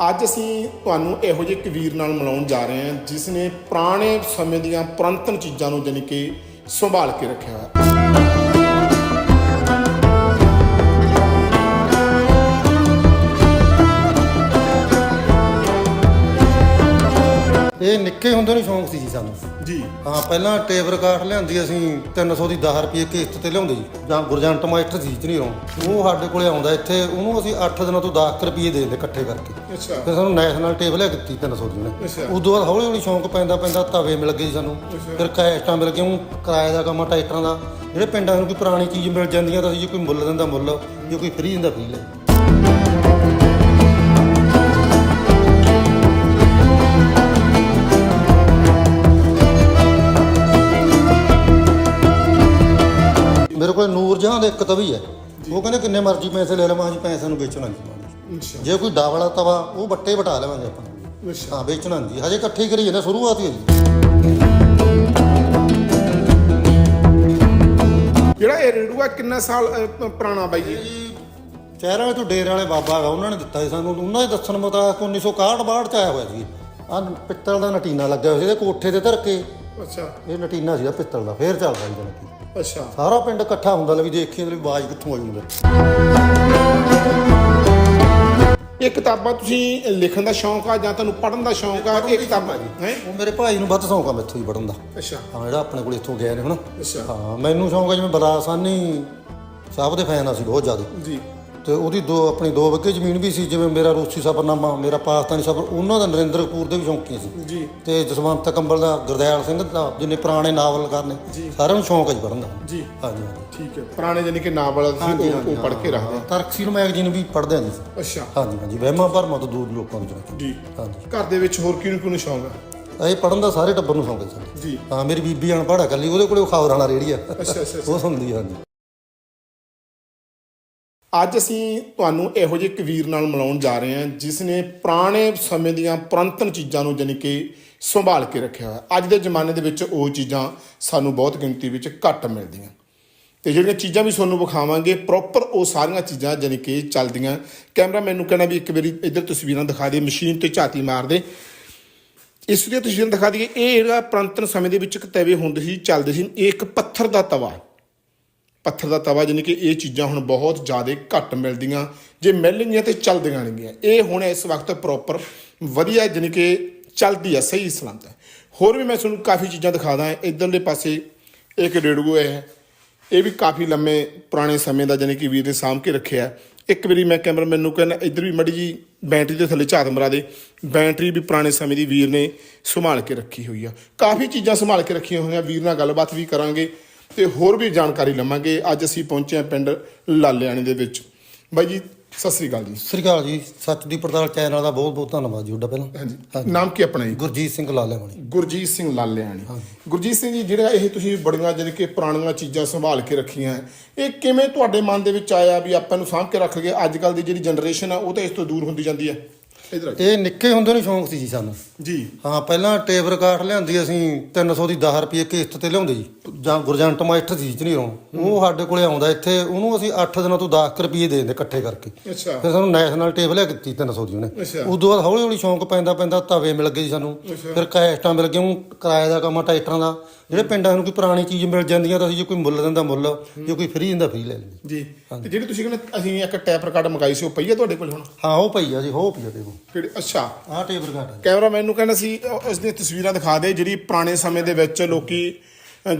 ਅੱਜ ਅਸੀਂ ਤੁਹਾਨੂੰ ਇਹੋ ਜਿਹੇ ਕਬੀਰ ਨਾਲ ਮਿਲਾਉਣ ਜਾ ਰਹੇ ਹਾਂ, ਜਿਸ ਨੇ ਪੁਰਾਣੇ ਸਮੇਂ ਦੀਆਂ ਪੁਰਾਤਨ ਚੀਜ਼ਾਂ ਨੂੰ ਜਾਣੀ ਕਿ ਸੰਭਾਲ ਕੇ ਰੱਖਿਆ ਹੋਇਆ। ਇਹ ਨਿੱਕੇ ਹੁੰਦੇ ਨੂੰ ਸ਼ੌਂਕ ਸੀ ਜੀ ਸਾਨੂੰ। ਜੀ। ਹਾਂ ਪਹਿਲਾਂ ਟੇਪ ਰਿਕਾਰਡ ਲਿਆਂਦੀ ਅਸੀਂ 300 ਦੀ 10 ਰੁਪਏ ਕਿਸ਼ਤ ਤੇ ਲਿਆਉਂਦੇ ਜੀ। ਜਾਂ ਗੁਰਜੰਟ ਮਾਸਟਰ ਸੀ ਚ ਨਹੀਂ ਰੋਂ। ਉਹ ਸਾਡੇ ਕੋਲੇ ਆਉਂਦਾ ਇੱਥੇ ਉਹਨੂੰ ਅਸੀਂ 8 ਦਿਨਾਂ ਤੋਂ 10 ਰੁਪਏ ਦੇ ਦਿੰਦੇ ਇਕੱਠੇ ਕਰਕੇ। ਅੱਛਾ। ਫਿਰ ਸਾਨੂੰ ਨੈਸ਼ਨਲ ਟੇਪ ਲਿਆ ਦਿੱਤੀ 300 ਦੀ ਅੱਛਾ। ਉਦੋਂ ਬਾਅਦ ਹੌਲੀ ਹੌਲੀ ਸ਼ੌਂਕ ਪੈਂਦਾ ਪੈਂਦਾ ਤਵੇ ਮਿਲ ਗਏ ਸਾਨੂੰ। ਫਿਰ ਕੈਸਟਾਂ ਮਿਲ ਗਈਆਂ ਕਿਰਾਏ ਦਾ ਕੰਮ ਆ ਟਰੈਕਟਰਾਂ ਦਾ। ਜਿਹੜੇ ਪਿੰਡਾਂ ਨੂੰ ਕੋਈ ਪੁਰਾਣੀ ਚੀਜ਼ ਮਿਲ ਜਾਂਦੀਆਂ ਤਾਂ ਅਸੀਂ ਜੇ ਕੋਈ ਮੁੱਲ ਦਿੰਦਾ ਮੁੱਲ ਜੇ ਕੋਈ ਫ੍ਰੀ ਦਿੰਦਾ ਫ੍ਰੀ ਲੈ। ਜਹਾਂ ਦਾ ਇੱਕ ਤਵੀ ਹੈ। ਉਹ ਕਹਿੰਦੇ ਕਿੰਨੇ ਮਰਜ਼ੀ ਪੈਸੇ ਲੈ ਲਵਾਂ ਜੀ ਪੈਸਿਆਂ ਨੂੰ ਵੇਚਣਾ ਨਹੀਂ ਅੱਛਾ। ਜੇ ਕੋਈ ਡਾ ਵਾਲਾ ਤਵਾ ਉਹ ਬੱਟੇ ਵਟਾ ਲਵਾਂਗੇ ਆਪਾਂ। ਅੱਛਾ। ਹਾਂ ਵੇਚਣਾ ਨਹੀਂ ਹਜੇ ਇਕੱਠੇ ਕਰੀ ਜਾਂਦੇ ਸ਼ੁਰੂਆਤ ਹੀ ਹੈ ਜੀ ਜਿਹੜਾ ਇਹ ਰੇੜੂਆ ਕਿੰਨਾ ਸਾਲ ਪੁਰਾਣਾ ਬਾਈ ਜੀ? ਚਿਹਰਾ ਤੋਂ ਡੇਰ ਵਾਲੇ ਬਾਬਾ ਹੈਗਾ ਉਹਨਾਂ ਨੇ ਦਿੱਤਾ ਸੀ ਸਾਨੂੰ। ਉਹਨਾਂ ਦੇ ਦੱਸਣ ਮੁਤਾਬਕ 1961 62 ਚ ਆਇਆ ਹੋਇਆ ਸੀ। ਆ ਪਿੱਤਲ ਦਾ ਨਟੀਨਾ ਲੱਗਿਆ ਹੋਇਆ ਸੀ ਇਹਦੇ ਕੋਠੇ ਤੇ ਧਰ ਕੇ। ਅੱਛਾ। ਇਹ ਨਟੀਨਾ ਸੀਗਾ ਪਿੱਤਲ ਦਾ ਫੇਰ ਚੱਲਦਾ ਸੀ ਜਨਕੀ ਅੱਛਾ। ਸਾਰਾ ਪਿੰਡ ਇਕੱਠਾ ਹੁੰਦਾ ਲੈ ਵੀ ਦੇਖੀਏ ਵੀ ਆਵਾਜ਼ ਕਿੱਥੋਂ ਆਈ ਹੁੰਦਾ ਇਹ ਕਿਤਾਬਾਂ ਤੁਸੀਂ ਲਿਖਣ ਦਾ ਸ਼ੌਂਕ ਆ ਜਾਂ ਤੁਹਾਨੂੰ ਪੜ੍ਹਨ ਦਾ ਸ਼ੌਂਕ ਆ? ਇਹ ਕਿਤਾਬਾਂ ਹੈ? ਉਹ ਮੇਰੇ ਭਾਈ ਨੂੰ ਵੱਧ ਸ਼ੌਂਕ ਆ ਮੈਥੋਂ ਹੀ ਪੜਨ ਦਾ। ਅੱਛਾ। ਹਾਂ ਜਿਹੜਾ ਆਪਣੇ ਕੋਲ ਇੱਥੋਂ ਗਏ ਨੇ ਹੁਣ ਅੱਛਾ। ਹਾਂ ਮੈਨੂੰ ਸ਼ੌਂਕ ਹੈ ਜਿਵੇਂ ਬਰਾਸਾਨੀ ਸਾਹਿਬ ਦੇ ਫੈਨ ਆ ਸੀ ਬਹੁਤ ਜ਼ਿਆਦਾ। ਜੀ। ਤੇ ਉਹਦੀ ਦੋ ਆਪਣੀ ਦੋ ਵਿੱਗੇ ਜ਼ਮੀਨ ਵੀ ਸੀ ਜਿਵੇਂ ਮੇਰਾ ਰੂਸੀ ਸਫਰਨਾਮਾ ਮੇਰਾ ਪਾਕਿਸਤਾਨੀ ਸਫਰ ਉਹਨਾਂ ਦਾ ਨਰਿੰਦਰ ਕਪੂਰ ਦੇ ਵੀ ਸ਼ੌਂਕੀ ਸੀ। ਜੀ। ਤੇ ਜਸਵੰਤ ਕੰਬਲ ਦਾ ਗੁਰਦਿਆਲ ਸਿੰਘ ਦਾ ਜਿੰਨੇ ਪੁਰਾਣੇ ਨਾਵਲਕਾਰ ਨੇ ਸਾਰਿਆਂ ਨੂੰ ਸ਼ੌਂਕ ਹੈ ਦਾ। ਜੀ। ਹਾਂਜੀ। ਠੀਕ ਹੈ। ਪੁਰਾਣੇ ਜਾਨੀ ਕਿ ਨਾਵਲ ਸੀ ਉਹ ਪੜ੍ਹ ਕੇ ਰੱਖਦੇ ਤਰਕਸੀਰ ਮੈਗਜ਼ੀਨ ਵੀ ਪੜ੍ਹਦੇ ਆ ਜੀ। ਅੱਛਾ। ਹਾਂਜੀ ਹਾਂਜੀ। ਵਹਿਮਾਂ ਭਰਮਾਂ ਤੋਂ ਦੂਰ ਲੋਕਾਂ ਨੂੰ ਜੀ। ਹਾਂਜੀ। ਘਰ ਦੇ ਵਿੱਚ ਹੋਰ ਕਿਹਨੂੰ ਕਿਹਨੂੰ ਸ਼ੌਂਕ ਆ? ਇਹ ਪੜਨ ਦਾ ਸਾਰੇ ਟੱਬਰ ਨੂੰ ਸ਼ੌਂਕ ਹੈ ਸਾਡੇ ਜੀ। ਹਾਂ ਮੇਰੀ ਬੀਬੀ ਅਨਪੜ੍ਹ ਆ ਕੱਲੀ ਉਹਦੇ ਕੋਲੇ ਖਬਰ ਵਾਲਾ ਰੇੜੀ ਆ। ਅੱਛਾ ਅੱਛਾ ਉਹ ਸੁਣਦੀ ਹਾਂਜੀ। ਅੱਜ ਅਸੀਂ ਤੁਹਾਨੂੰ ਇਹੋ ਜਿਹੇ ਇੱਕ ਵੀਰ ਨਾਲ ਮਿਲਾਉਣ ਜਾ ਰਹੇ ਹਾਂ, ਜਿਸ ਨੇ ਪੁਰਾਣੇ ਸਮੇਂ ਦੀਆਂ ਪੁਰਾਤਨ ਚੀਜ਼ਾਂ ਨੂੰ ਜਾਣੀ ਕਿ ਸੰਭਾਲ ਕੇ ਰੱਖਿਆ ਹੋਇਆ। ਅੱਜ ਦੇ ਜ਼ਮਾਨੇ ਦੇ ਵਿੱਚ ਉਹ ਚੀਜ਼ਾਂ ਸਾਨੂੰ ਬਹੁਤ ਗਿਣਤੀ ਵਿੱਚ ਘੱਟ ਮਿਲਦੀਆਂ। ਤੇ ਜਿਹੜੀਆਂ ਚੀਜ਼ਾਂ ਵੀ ਤੁਹਾਨੂੰ ਵਿਖਾਵਾਂਗੇ ਪ੍ਰੋਪਰ ਉਹ ਸਾਰੀਆਂ ਚੀਜ਼ਾਂ ਜਾਣੀ ਕਿ ਚੱਲਦੀਆਂ। ਕੈਮਰਾਮੈਨ ਨੂੰ ਕਹਿਣਾ ਵੀ ਇੱਕ ਵਾਰੀ ਇੱਧਰ ਤਸਵੀਰਾਂ ਦਿਖਾ ਦੇ, ਮਸ਼ੀਨ ਤੇ ਝਾਤੀ ਮਾਰ ਦੇ। ਇਸ ਦੀਆਂ ਤਸਵੀਰਾਂ ਦਿਖਾ ਦਈਏ, ਇਹ ਜਿਹੜਾ ਪੁਰਾਤਨ ਸਮੇਂ ਦੇ ਵਿੱਚ ਇੱਕ ਤਵੇ ਹੁੰਦੇ ਸੀ, ਚੱਲਦੇ ਸੀ, ਇਹ ਇੱਕ ਪੱਥਰ ਦਾ ਤਵਾ। ਪੱਥਰ ਦਾ ਤਵਾ, ਜਾਣੀ ਕਿ ਇਹ ਚੀਜ਼ਾਂ ਹੁਣ ਬਹੁਤ ਜ਼ਿਆਦਾ ਘੱਟ ਮਿਲਦੀਆਂ, ਜੇ ਮਿਲਣਗੀਆਂ ਤੇ ਚੱਲਦੀਆਂ ਨੇਗੀਆਂ। ਇਹ ਹੁਣ ਇਸ ਵਕਤ ਪ੍ਰੋਪਰ ਵਧੀਆ, ਜਾਣੀ ਕਿ ਚੱਲਦੀ ਆ, ਸਹੀ ਸਲਾਮਤ ਹੈ। ਹੋਰ ਵੀ ਮੈਂ ਤੁਹਾਨੂੰ ਕਾਫੀ ਚੀਜ਼ਾਂ ਦਿਖਾਦਾ ਇਧਰਲੇ ਪਾਸੇ ਇੱਕ ਰੇਡੂਆ ਹੈ। ਇਹ ਵੀ ਕਾਫੀ ਲੰਮੇ ਪੁਰਾਣੇ ਸਮੇਂ ਦਾ, ਜਾਣੀ ਕਿ ਵੀਰ ਨੇ ਸਾਂਭ ਕੇ ਰੱਖਿਆ ਇੱਕ ਵਾਰੀ ਮੈਂ ਕੈਮਰਾਮੈਨ ਨੂੰ ਕਹਿੰਦਾ, ਇੱਧਰ ਵੀ ਮੜੀ ਜੀ ਬੈਟਰੀ ਦੇ ਥੱਲੇ ਝਾਤ ਮਰਾ ਦੇ। ਬੈਟਰੀ ਵੀ ਪੁਰਾਣੇ ਸਮੇਂ ਦੀ ਵੀਰ ਨੇ ਸੰਭਾਲ ਕੇ ਰੱਖੀ ਹੋਈ ਆ। ਕਾਫੀ ਚੀਜ਼ਾਂ ਸੰਭਾਲ ਕੇ ਰੱਖੀਆਂ ਹੋਈਆਂ, ਵੀਰ ਨਾਲ ਗੱਲਬਾਤ ਵੀ ਕਰਾਂਗੇ। ਤੇ ਹੋਰ ਵੀ ਜਾਣਕਾਰੀ ਲਵਾਂਗੇ। ਅੱਜ ਅਸੀਂ ਪਹੁੰਚੇ ਹਾਂ ਪਿੰਡ ਲਾਲਿਆਣੇ ਦੇ ਵਿੱਚ। ਬਾਈ ਜੀ ਸਤਿ ਸ੍ਰੀ ਅਕਾਲ ਜੀ। ਸਤਿ ਸ੍ਰੀ ਅਕਾਲ ਜੀ। ਸੱਚ ਦੀ ਪੜਤਾਲ ਚੈਨਲ ਦਾ ਬਹੁਤ ਬਹੁਤ ਧੰਨਵਾਦ ਜੀ ਤੁਹਾਡਾ ਪਹਿਲਾਂ। ਹਾਂਜੀ। ਨਾਮ ਕੀ ਆਪਣਾ ਜੀ? ਗੁਰਜੀਤ ਸਿੰਘ ਲਾਲੇ ਵਾਲੀ ਗੁਰਜੀਤ ਸਿੰਘ ਲਾਲਿਆਣੀ। ਗੁਰਜੀਤ ਸਿੰਘ ਜੀ ਜਿਹੜਾ ਇਹ ਤੁਸੀਂ ਬੜੀਆਂ ਜਾਣੀ ਕਿ ਪੁਰਾਣੀਆਂ ਚੀਜ਼ਾਂ ਸੰਭਾਲ ਕੇ ਰੱਖੀਆਂ ਇਹ ਕਿਵੇਂ ਤੁਹਾਡੇ ਮਨ ਦੇ ਵਿੱਚ ਆਇਆ ਵੀ ਆਪਾਂ ਨੂੰ ਸਾਂਭ ਕੇ ਰੱਖ ਲਈਏ ਅੱਜ ਕੱਲ ਦੀ ਜਿਹੜੀ ਜਨਰੇਸ਼ਨ ਆ ਉਹ ਤਾਂ ਇਸ ਤੋਂ ਦੂਰ ਹੁੰਦੀ ਜਾਂਦੀ ਹੈ। ਇਧਰ ਆ ਇਹ ਨਿੱਕੇ ਹੁੰਦੇ ਨੂੰ ਸ਼ੌਂਕ ਸੀ ਜੀ ਸਾਨੂੰ। ਜੀ। ਹਾਂ ਪਹਿਲਾਂ ਟੇਪ ਰਿਕਾਰਡ ਲਿਆਂਦੀ ਅਸੀਂ 300 ਦੀ 10 ਰੁਪਏ ਕਿਸ਼ਤ ਤੇ ਲਿਆਉਂਦੇ ਜੀ। ਜਾਂ ਗੁਰਜੰਟ ਮਾਸਟਰ ਸੀ ਚ ਨਹੀਂ ਰੋਂ ਉਹ ਸਾਡੇ ਕੋਲੇ ਆਉਂਦਾ ਇੱਥੇ ਉਹਨੂੰ ਅਸੀਂ 8 ਦਿਨਾਂ ਤੋਂ 10 ਰੁਪਏ ਦੇ ਦਿੰਦੇ ਇਕੱਠੇ ਕਰਕੇ। ਅੱਛਾ। ਫਿਰ ਸਾਨੂੰ ਨੈਸ਼ਨਲ ਟੇਪ ਲਿਆ ਦਿੱਤੀ 300 ਦੀ ਉਹਨੇ। ਉਦੋਂ ਬਾਅਦ ਹੌਲੀ ਹੌਲੀ ਸ਼ੌਂਕ ਪੈਂਦਾ ਪੈਂਦਾ ਤਵੇ ਮਿਲ ਗਏ ਜੀ ਸਾਨੂੰ। ਫਿਰ ਕੈਸਟਾਂ ਮਿਲ ਗਈਆਂ ਕਿਰਾਏ ਦਾ ਕੰਮ ਆ ਟਰੈਕਟਰਾਂ ਦਾ। ਜਿਹੜੇ ਪਿੰਡਾਂ ਨੂੰ ਕੋਈ ਪੁਰਾਣੀ ਚੀਜ਼ ਮਿਲ ਜਾਂਦੀਆਂ ਤਾਂ ਅਸੀਂ ਜੇ ਕੋਈ ਮੁੱਲ ਦਿੰਦਾ ਮੁੱਲ ਜੇ ਕੋਈ ਫ੍ਰੀ ਦਿੰਦਾ ਫ੍ਰੀ ਲੈ ਲੈਂਦੇ ਜੀ। ਤੇ ਜਿਹੜੀ ਤੁਸੀਂ ਕਹਿੰਦੇ ਅਸੀਂ ਇੱਕ ਟੈਪ ਰਿਕਾਰਡ ਮੰਗਾਈ ਸੀ ਉਹ ਪਈ ਹੈ ਤੁਹਾਡੇ ਕੋਲ ਹੁਣ? ਹਾਂ ਉਹ ਪਈ ਆ ਜੀ ਹੋ ਪਈ ਆ ਦੇਖੋ। ਕਿਹੜੀ? ਅੱਛਾ। ਆਹ ਟੇਪ ਰਿਕਾਰਡ ਆ। ਕੈਮਰਾਮੈਨ ਨੂੰ ਕਹਿੰਦਾ ਸੀ ਉਸ ਦੀਆਂ ਤਸਵੀਰਾਂ ਦਿਖਾ ਦੇ ਜਿਹੜੀ ਪੁਰਾਣੇ ਸਮੇਂ ਦੇ ਵਿੱਚ ਲੋਕੀ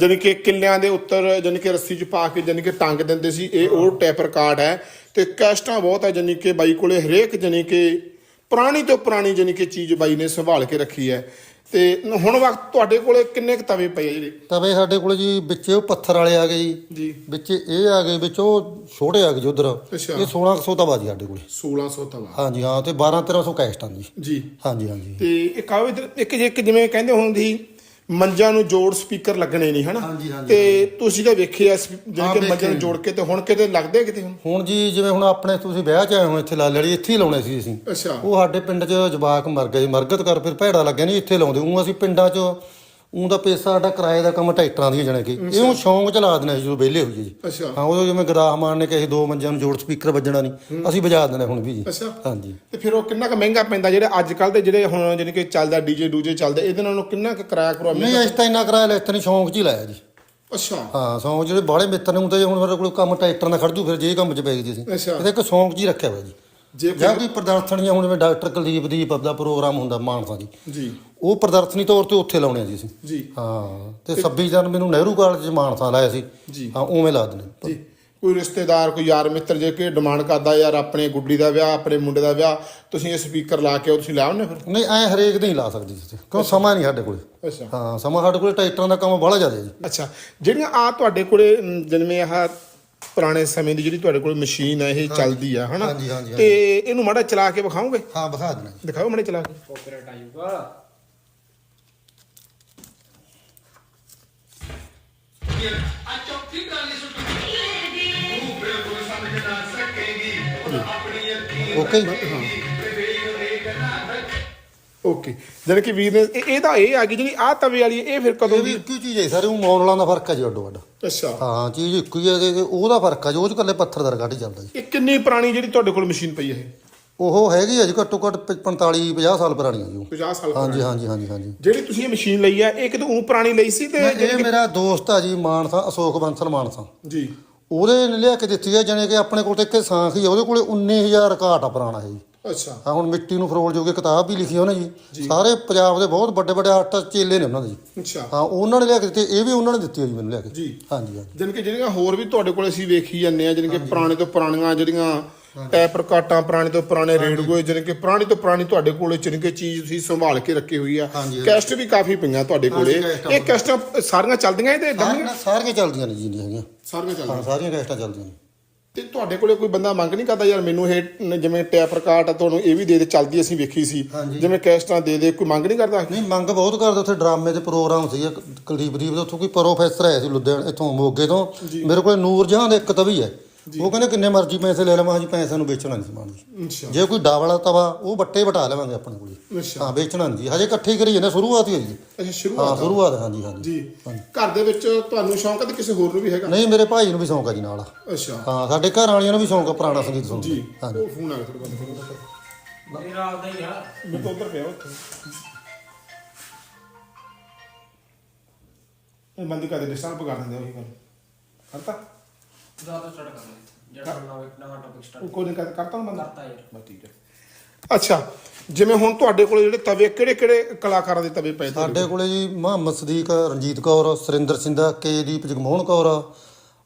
ਜਾਣੀ ਕਿ ਕਿੱਲਿਆਂ ਦੇ ਉੱਤਰ ਜਾਣੀ ਕਿ ਰੱਸੀ 'ਚ ਪਾ ਕੇ ਜਾਣੀ ਕਿ ਟੰਗ ਦਿੰਦੇ ਸੀ ਇਹ ਉਹ ਟੈਪ ਰਿਕਾਰਡ ਹੈ। ਤੇ ਕੈਸਟਾਂ ਬਹੁਤ ਹੈ ਜਾਣੀ ਕਿ ਬਾਈ ਕੋਲੇ ਹਰੇਕ ਜਾਣੀ ਕਿ ਪੁਰਾਣੀ ਤੋਂ ਪੁਰਾਣੀ ਜਾਣੀ ਕਿ ਚੀਜ਼ ਬਾਈ ਨੇ ਸੰਭਾਲ ਕੇ ਰੱਖੀ ਹੈ। ਤੇ ਹੁਣ ਵਕਤ ਤੁਹਾਡੇ ਕੋਲੇ ਕਿੰਨੇ ਕੁ ਤਵੇ ਪਏ ਆ ਜਿਹੜੇ ਤਵੇ ਸਾਡੇ ਕੋਲ ਜੀ ਵਿੱਚ ਉਹ ਪੱਥਰ ਵਾਲੇ ਆ ਗਏ ਜੀ। ਜੀ। ਵਿੱਚ ਇਹ ਆ ਗਏ ਵਿੱਚ ਉਹ ਛੋਟੇ ਆ ਗਏ ਜੀ ਉਧਰ। ਅੱਛਾ। ਇਹ 1600 ਤਵਾ ਜੀ ਸਾਡੇ ਕੋਲ। 1600 ਤਵਾ। ਹਾਂਜੀ ਹਾਂ ਤੇ 12 1300 ਕੈਸਟਾਂ ਜੀ। ਜੀ। ਹਾਂਜੀ ਹਾਂਜੀ। ਤੇ ਇੱਕ ਆਵੇ ਇੱਕ ਜੇ ਇੱਕ ਜਿਵੇਂ ਕਹਿੰਦੇ ਹੁੰਦੀ ਮੰਜਾਂ ਨੂੰ ਜੋੜ ਸਪੀਕਰ ਲੱਗਣੇ ਨਹੀਂ ਹਨਾ? ਹਾਂਜੀ, ਹਾਂਜੀ, ਤੇ ਤੁਸੀਂ ਤਾਂ ਵੇਖਿਆ ਜਾਣੀ ਕਿ ਮੰਜਾਂ ਨੂੰ। ਜੋੜ ਕੇ ਤੇ ਹੁਣ ਕਿਤੇ ਲੱਗਦੇ ਕਿਤੇ ਹੁਣ? ਹੁਣ ਜੀ ਜਿਵੇਂ ਹੁਣ ਆਪਣੇ ਤੁਸੀਂ ਵਿਆਹ 'ਚ ਆਏ ਹੋ ਇੱਥੇ ਲਾ ਲੜੀ ਇੱਥੇ ਹੀ ਲਾਉਣੇ ਸੀ ਅਸੀਂ। ਅੱਛਾ। ਉਹ ਸਾਡੇ ਪਿੰਡ 'ਚ ਜਵਾਕ ਮਰ ਗਏ ਮਰਗਤ ਕਰ ਫਿਰ ਭੈੜਾ ਲੱਗਿਆ ਨਹੀਂ ਇੱਥੇ ਲਾਉਂਦੇ। ਉਹ ਅਸੀਂ ਪਿੰਡਾਂ 'ਚ ਊਂ ਦਾ ਪੈਸਾ ਸਾਡਾ ਕਿਰਾਏ ਦਾ ਕੰਮ ਟਰੈਕਟਰਾਂ ਦੀਆਂ ਜਾਣੇ ਕਿ। ਇਹ ਉਹ ਸ਼ੌਂਕ ਚ ਲਾ ਦੇਣਾ ਸੀ ਜਦੋਂ ਵਿਹਲੇ ਹੋਈਏ ਜੀ। ਅੱਛਾ। ਹਾਂ ਉਦੋਂ ਜਿਵੇਂ ਗਰਾਹ ਮਾਨ ਨੇ ਕਹੇ ਦੋ ਮੰਜਿਆਂ ਨੂੰ ਜੋੜ ਸਪੀਕਰ ਵੱਜਣਾ ਨਹੀਂ। ਅਸੀਂ ਵਜਾ ਦੇਣਾ ਹੁਣ ਵੀ ਜੀ। ਅੱਛਾ। ਹਾਂਜੀ। ਤੇ ਫਿਰ ਉਹ ਕਿੰਨਾ ਕੁ ਮਹਿੰਗਾ ਪੈਂਦਾ ਜਿਹੜੇ ਅੱਜ ਕੱਲ ਦੇ ਜਿਹੜੇ ਹੁਣ ਜਾਣੀ ਕਿ ਚੱਲਦਾ ਡੀਜੇ ਡੂਜੇ ਚੱਲਦੇ ਇਹਦੇ ਨਾਲੋਂ ਕਿੰਨਾ ਕੁ ਕਿਰਾਇਆ ਕਰਵਾ ਨਹੀਂ ਅਸੀਂ ਤਾਂ ਇੰਨਾ ਕਿਰਾਇਆ ਲੈਤਾ ਨਹੀਂ ਸ਼ੌਂਕ ਚ ਹੀ ਲਾਇਆ ਜੀ। ਅੱਛਾ। ਹਾਂ ਸ਼ੌਂਕ ਜਿਹੜੇ ਬਾਹਲੇ ਮਿੱਤਰ ਨੇ ਹੁੰਦੇ ਹੁਣ ਸਾਡੇ ਕੋਲ ਕੰਮ ਟਰੈਕਟਰਾਂ ਦਾ ਖੜ ਜੂ ਫਿਰ ਜੇ ਕੰਮ ਚ ਪੈ ਗਈ ਅਸੀਂ। ਅੱਛਾ। ਇਹਦੇ ਇੱਕ ਸ਼ੌਂਕ ਹੀ ਰੱਖਿਆ ਹੋਇਆ ਜੀ। ਜੇ ਜਾਂ ਕੋਈ ਪ੍ਰਦਰਸ਼ਨੀਆਂ ਹੁਣ ਜਿਵੇਂ ਡਾਕਟਰ ਕੁਲਦੀਪ ਦੀਪ ਦਾ ਪ੍ਰੋਗਰਾਮ ਹੁੰਦਾ ਮਾਨਸਾ ਜੀ ਜੀ। ਉਹ ਪ੍ਰਦਰਸ਼ਨੀ ਤੌਰ ਤੇ ਉੱਥੇ ਲਾਉਣੇ ਆ ਜੀ ਅਸੀਂ। ਜੀ। ਹਾਂ ਤੇ 26 ਜਨ ਮੈਨੂੰ ਨਹਿਰੂ ਕਾਲਜ ਚ ਮਾਨਸਾ ਲਾਇਆ ਸੀ। ਜੀ। ਹਾਂ ਉਵੇਂ ਲਾ ਦੇਣੇ। ਜੀ। ਕੋਈ ਰਿਸ਼ਤੇਦਾਰ ਕੋਈ ਯਾਰ ਮਿੱਤਰ ਜੇ ਕਿ ਡਿਮਾਂਡ ਕਰਦਾ ਯਾਰ ਆਪਣੇ ਗੁੱਡੀ ਦਾ ਵਿਆਹ ਆਪਣੇ ਮੁੰਡੇ ਦਾ ਵਿਆਹ ਤੁਸੀਂ ਇਹ ਸਪੀਕਰ ਲਾ ਕੇ ਉਹ ਤੁਸੀਂ ਲਾ ਆਉਂਦੇ ਫਿਰ? ਨਹੀਂ ਐ ਹਰੇਕ ਦੇ ਹੀ ਲਾ ਸਕਦੀ ਸੀ ਕਿਉਂ ਸਮਾਂ ਨਹੀਂ ਸਾਡੇ ਕੋਲੇ। ਅੱਛਾ। ਹਾਂ ਸਮਾਂ ਸਾਡੇ ਕੋਲੇ ਟਰੈਕਟਰਾਂ ਦਾ ਕੰਮ ਬੜਾ ਜ਼ਿਆਦਾ ਜੀ। ਅੱਛਾ ਜਿਹੜੀਆਂ ਆ ਤੁਹਾਡੇ ਕੋਲੇ ਜਿਵੇਂ ਆਹ ਪੁਰਾਣੇ ਸਮੇਂ ਦੀ ਜਿਹੜੀ ਤੁਹਾਡੇ ਕੋਲ ਮਸ਼ੀਨ ਹੈ ਇਹ ਚੱਲਦੀ ਆ ਹਨਾ? ਤੇ ਇਹਨੂੰ ਮਾੜਾ ਚਲਾ ਕੇ ਵਿਖਾਓਗੇ? ਹਾਂ ਵਿਖਾ ਦੇਣਾ ਦਿਖਾਓ ਮਾੜਾ ਚਲਾ ਕੇ। ਕੋਪਰੇਟ ਆਜੂਗਾ ਓਕੇ ਓਕੇ ਜਾਣੀ ਕਿ ਵੀਰ ਨੇ ਇਹ- ਇਹਦਾ ਇਹ ਆ ਗਈ ਜਿਹੜੀ ਆ ਤਵੇ ਵਾਲੀ ਇਹ ਫਿਰ ਕਦੋਂ ਦੀ ਇੱਕੋ ਹੀ ਚੀਜ਼ ਹੈ ਸਾਰੇ ਉਹ ਮੌਲਾਂ ਦਾ ਫ਼ਰਕ ਹੈ ਜੀ ਅੱਡੋ ਅੱਡ ਅੱਛਾ। ਹਾਂ ਚੀਜ਼ ਇੱਕੋ ਹੀ ਹੈ ਤੇ ਉਹਦਾ ਫ਼ਰਕ ਹੈ ਜੀ ਉਹ ਚ ਇਕੱਲੇ ਪੱਥਰ ਦਾ ਰਗਾਟ ਹੀ ਚੱਲਦਾ ਜੀ। ਇਹ ਕਿੰਨੀ ਪੁਰਾਣੀ ਜਿਹੜੀ ਤੁਹਾਡੇ ਕੋਲ ਮਸ਼ੀਨ ਪਈ ਹੈ ਇਹ? ਉਹ ਹੈਗੀ ਹੈ ਜੀ ਘੱਟੋ ਘੱਟ 45 50 ਸਾਲ ਪੁਰਾਣੀ ਹੈ ਜੀ ਉਹ। 50 ਸਾਲ ਹਾਂਜੀ ਪੁਰਾਣੀ। ਹਾਂਜੀ ਹਾਂਜੀ ਹਾਂਜੀ। ਜਿਹੜੀ ਤੁਸੀਂ ਇਹ ਮਸ਼ੀਨ ਲਈ ਆ ਇਹ ਕਿਤੇ ਉਹ ਪੁਰਾਣੀ ਲਈ ਸੀ ਤੇ ਇਹ ਮੇਰਾ ਦੋਸਤ ਆ ਜੀ ਮਾਨਸਾ ਅਸ਼ੋਕ ਬੰਸਲ ਮਾਨਸਾ। ਜੀ। ਉਹਦੇ ਨੇ ਲਿਆ ਕੇ ਦਿੱਤੀ ਹੈ ਜਾਣੀ ਕਿ ਆਪਣੇ ਕੋਲ ਤੇ ਇੱਕ ਸਾਂਖ ਹੀ ਆ ਉਹਦੇ ਕੋਲੇ 19000 ਰਿਕਾਰਡ ਆ ਪੁਰਾਣਾ ਹੈ ਜੀ। ਅੱਛਾ। ਹਾਂ ਹੁਣ ਮਿੱਟੀ ਨੂੰ ਫਰੋਲ ਜੋਗੇ ਕਿਤਾਬ ਵੀ ਲਿਖੀ ਉਹਨੇ ਜੀ। ਸਾਰੇ ਪੰਜਾਬ ਦੇ ਬਹੁਤ ਵੱਡੇ ਵੱਡੇ ਆਰਟਿਸਟ ਚੇਲੇ ਨੇ ਉਹਨਾਂ ਦੇ ਜੀ। ਅੱਛਾ। ਹਾਂ ਉਹਨਾਂ ਨੇ ਲਿਆ ਕੇ ਦਿੱਤੀ ਇਹ ਵੀ ਉਹਨਾਂ ਨੇ ਦਿੱਤੀ ਹੈ ਜੀ ਮੈਨੂੰ ਲਿਆ ਕੇ। ਜੀ। ਹਾਂਜੀ ਹਾਂਜੀ। ਜਾਣੀ ਕਿ ਜਿਹੜੀਆਂ ਹੋਰ ਵੀ ਤੁਹਾਡੇ ਕੋਲ ਅਸੀਂ ਵੇਖੀ ਜਾਂਦੇ ਆ ਜਾਣੀ ਕਿ ਪੁਰਾਣੇ ਤੋਂ ਪੁਰਾਣੀਆਂ ਜਿਹੜੀਆਂ ਟੈਪ ਰਕਾਟਾਂ ਪੁਰਾਣੇ ਤੋਂ ਪੁਰਾਣੇ ਰੇਡਗੋਏ ਜਾਣੀ ਕਿ ਪੁਰਾਣੀ ਤੋਂ ਪੁਰਾਣੀ ਤੁਹਾਡੇ ਕੋਲੇ ਜਾਣੀ ਕਿ ਚੀਜ਼ ਤੁਸੀਂ ਸੰਭਾਲ ਕੇ ਰੱਖੀ ਹੋਈ ਆ। ਕੈਸਟ ਵੀ ਕਾਫੀ ਪਈਆਂ ਤੁਹਾਡੇ ਕੋਲੇ। ਇਹ ਕੈਸਟਾਂ ਸਾਰੀਆਂ ਚੱਲਦੀਆਂ ਇਹਦੇ ਡੰਮੀਆਂ ਸਾਰੀਆਂ ਚੱਲਦੀਆਂ ਨੇ ਜੀ ਨਹੀਂ ਹੈਗੀਆਂ। ਸਾਰੀਆਂ ਚੱਲਦੀਆਂ? ਸਾਰੀਆਂ ਕੈਸਟਾਂ ਚੱਲਦੀਆਂ ਨੇ। ਤੇ ਤੁਹਾਡੇ ਕੋਲੇ ਕੋਈ ਬੰਦਾ ਮੰਗ ਨਹੀਂ ਕਰਦਾ ਯਾਰ ਮੈਨੂੰ ਇਹ ਜਿਵੇਂ ਟੈਪ ਰਕਾਟ ਆ ਤੁਹਾਨੂੰ ਇਹ ਵੀ ਦੇ ਦੇ ਚੱਲਦੀ ਅਸੀਂ ਵੇਖੀ ਸੀ। ਜਿਵੇਂ ਕੈਸਟਾਂ ਦੇ ਦੇ ਕੋਈ ਮੰਗ ਨਹੀਂ ਕਰਦਾ? ਨਹੀਂ ਮੰਗ ਬਹੁਤ ਕਰਦੇ ਉੱਥੇ ਡਰਾਮੇ ਦੇ ਪ੍ਰੋਗਰਾਮ ਸੀ ਕੁਲਦੀਪ ਦੀਪ ਦਾ ਉੱਥੋਂ ਕੋਈ ਪ੍ਰੋਫੈਸਰ ਆਇਆ ਸੀ ਲੁਧਿਆਣੇ ਇੱਥੋਂ ਮੋਗੇ ਤੋਂ। ਮੇਰੇ ਕੋਲ ਨੂਰ ਜਹਾਂ ਦਾ ਇੱਕ ਤਵੀ ਹੈ। ਉਹ ਕਹਿੰਦੇ ਕਿੰਨੇ ਮਰਜ਼ੀ ਪੈਸੇ ਲੈ ਲਵਾਂ ਜੀ ਪੈਸਿਆਂ ਨੂੰ ਵੇਚਣਾ ਨਹੀਂ ਸਮਾਨ ਜੀ ਅੱਛਾ। ਜੇ ਕੋਈ ਡਾਵਲਾ ਤਵਾ ਉਹ ਬੱਟੇ ਵਟਾ ਲਵਾਂਗੇ ਆਪਣੇ ਕੋਲ। ਅੱਛਾ। ਹਾਂ ਵੇਚਣਾ ਨਹੀਂ ਜੀ। ਹਜੇ ਇਕੱਠੇ ਹੀ ਕਰੀ ਜਾਂਦੇ ਸ਼ੁਰੂਆਤ ਹੀ ਹੈ ਜੀ। ਅੱਛਾ ਹਾਂ ਸ਼ੁਰੂਆਤ ਸ਼ੁਰੂਆਤ ਹਾਂਜੀ ਹਾਂਜੀ। ਜੀ। ਘਰ ਦੇ ਵਿੱਚ ਤੁਹਾਨੂੰ ਸ਼ੌਂਕ ਹੈ ਤੇ ਕਿਸੇ ਹੋਰ ਨੂੰ ਵੀ ਹੈਗਾ? ਨਹੀਂ ਮੇਰੇ ਭਾਈ ਨੂੰ ਵੀ ਸ਼ੌਂਕ ਆ ਜੀ ਨਾਲ। ਅੱਛਾ। ਹਾਂ ਸਾਡੇ ਘਰ ਵਾਲਿਆਂ ਨੂੰ ਵੀ ਸ਼ੌਂਕ ਆ ਪੁਰਾਣਾ ਸੰਗੀਤ ਸੁਣਨ ਜੀ। ਦਾ ਉਹ ਫੋਨ ਆ ਗਿਆ ਤੁਹਾਡੇ ਬੰਦੇ ਕੋਲ। ਮੇਰਾ ਆਪਦਾ ਹੀ ਆ। ਮੈਂ ਤਾਂ ਉੱਧਰ ਪਿਆ ਉੱਥੇ। ਇਹ ਬੰਦੀ ਕਰਦੇ ਡਿਸਟਰਬ ਕਰ ਦਿੰਦੇ ਉਹੀ ਗੱਲ। ਕਰਤਾ ਜ਼ਿਆਦਾ ਸਟਾਰਟ ਕਰ ਲੈ ਜਿਹੜਾ ਨਵਾਂ ਨਵਾਂ ਟੌਪਿਕ ਸਟਾਰਟ ਉਹ ਕੋਈ ਨਹੀਂ ਕਰ- ਕਰਤਾ ਨਾ ਬੰਦਾ ਕਰਤਾ ਯਾਰ ਬਸ ਠੀਕ ਹੈ। ਅੱਛਾ ਜਿਵੇਂ ਹੁਣ ਤੁਹਾਡੇ ਕੋਲ ਜਿਹੜੇ ਤਵੇ ਕਿਹੜੇ ਕਿਹੜੇ ਕਲਾਕਾਰਾਂ ਦੇ ਤਵੇ ਪਏ ਤੁਹਾਡੇ ਸਾਡੇ ਕੋਲੇ? ਜੀ ਮੁਹੰਮਦ ਸਦੀਕ ਰਣਜੀਤ ਕੌਰ ਸੁਰਿੰਦਰ ਸਿੰਘਾ ਕੇ ਦੀਪ ਜਗਮੋਹਨ ਕੌਰ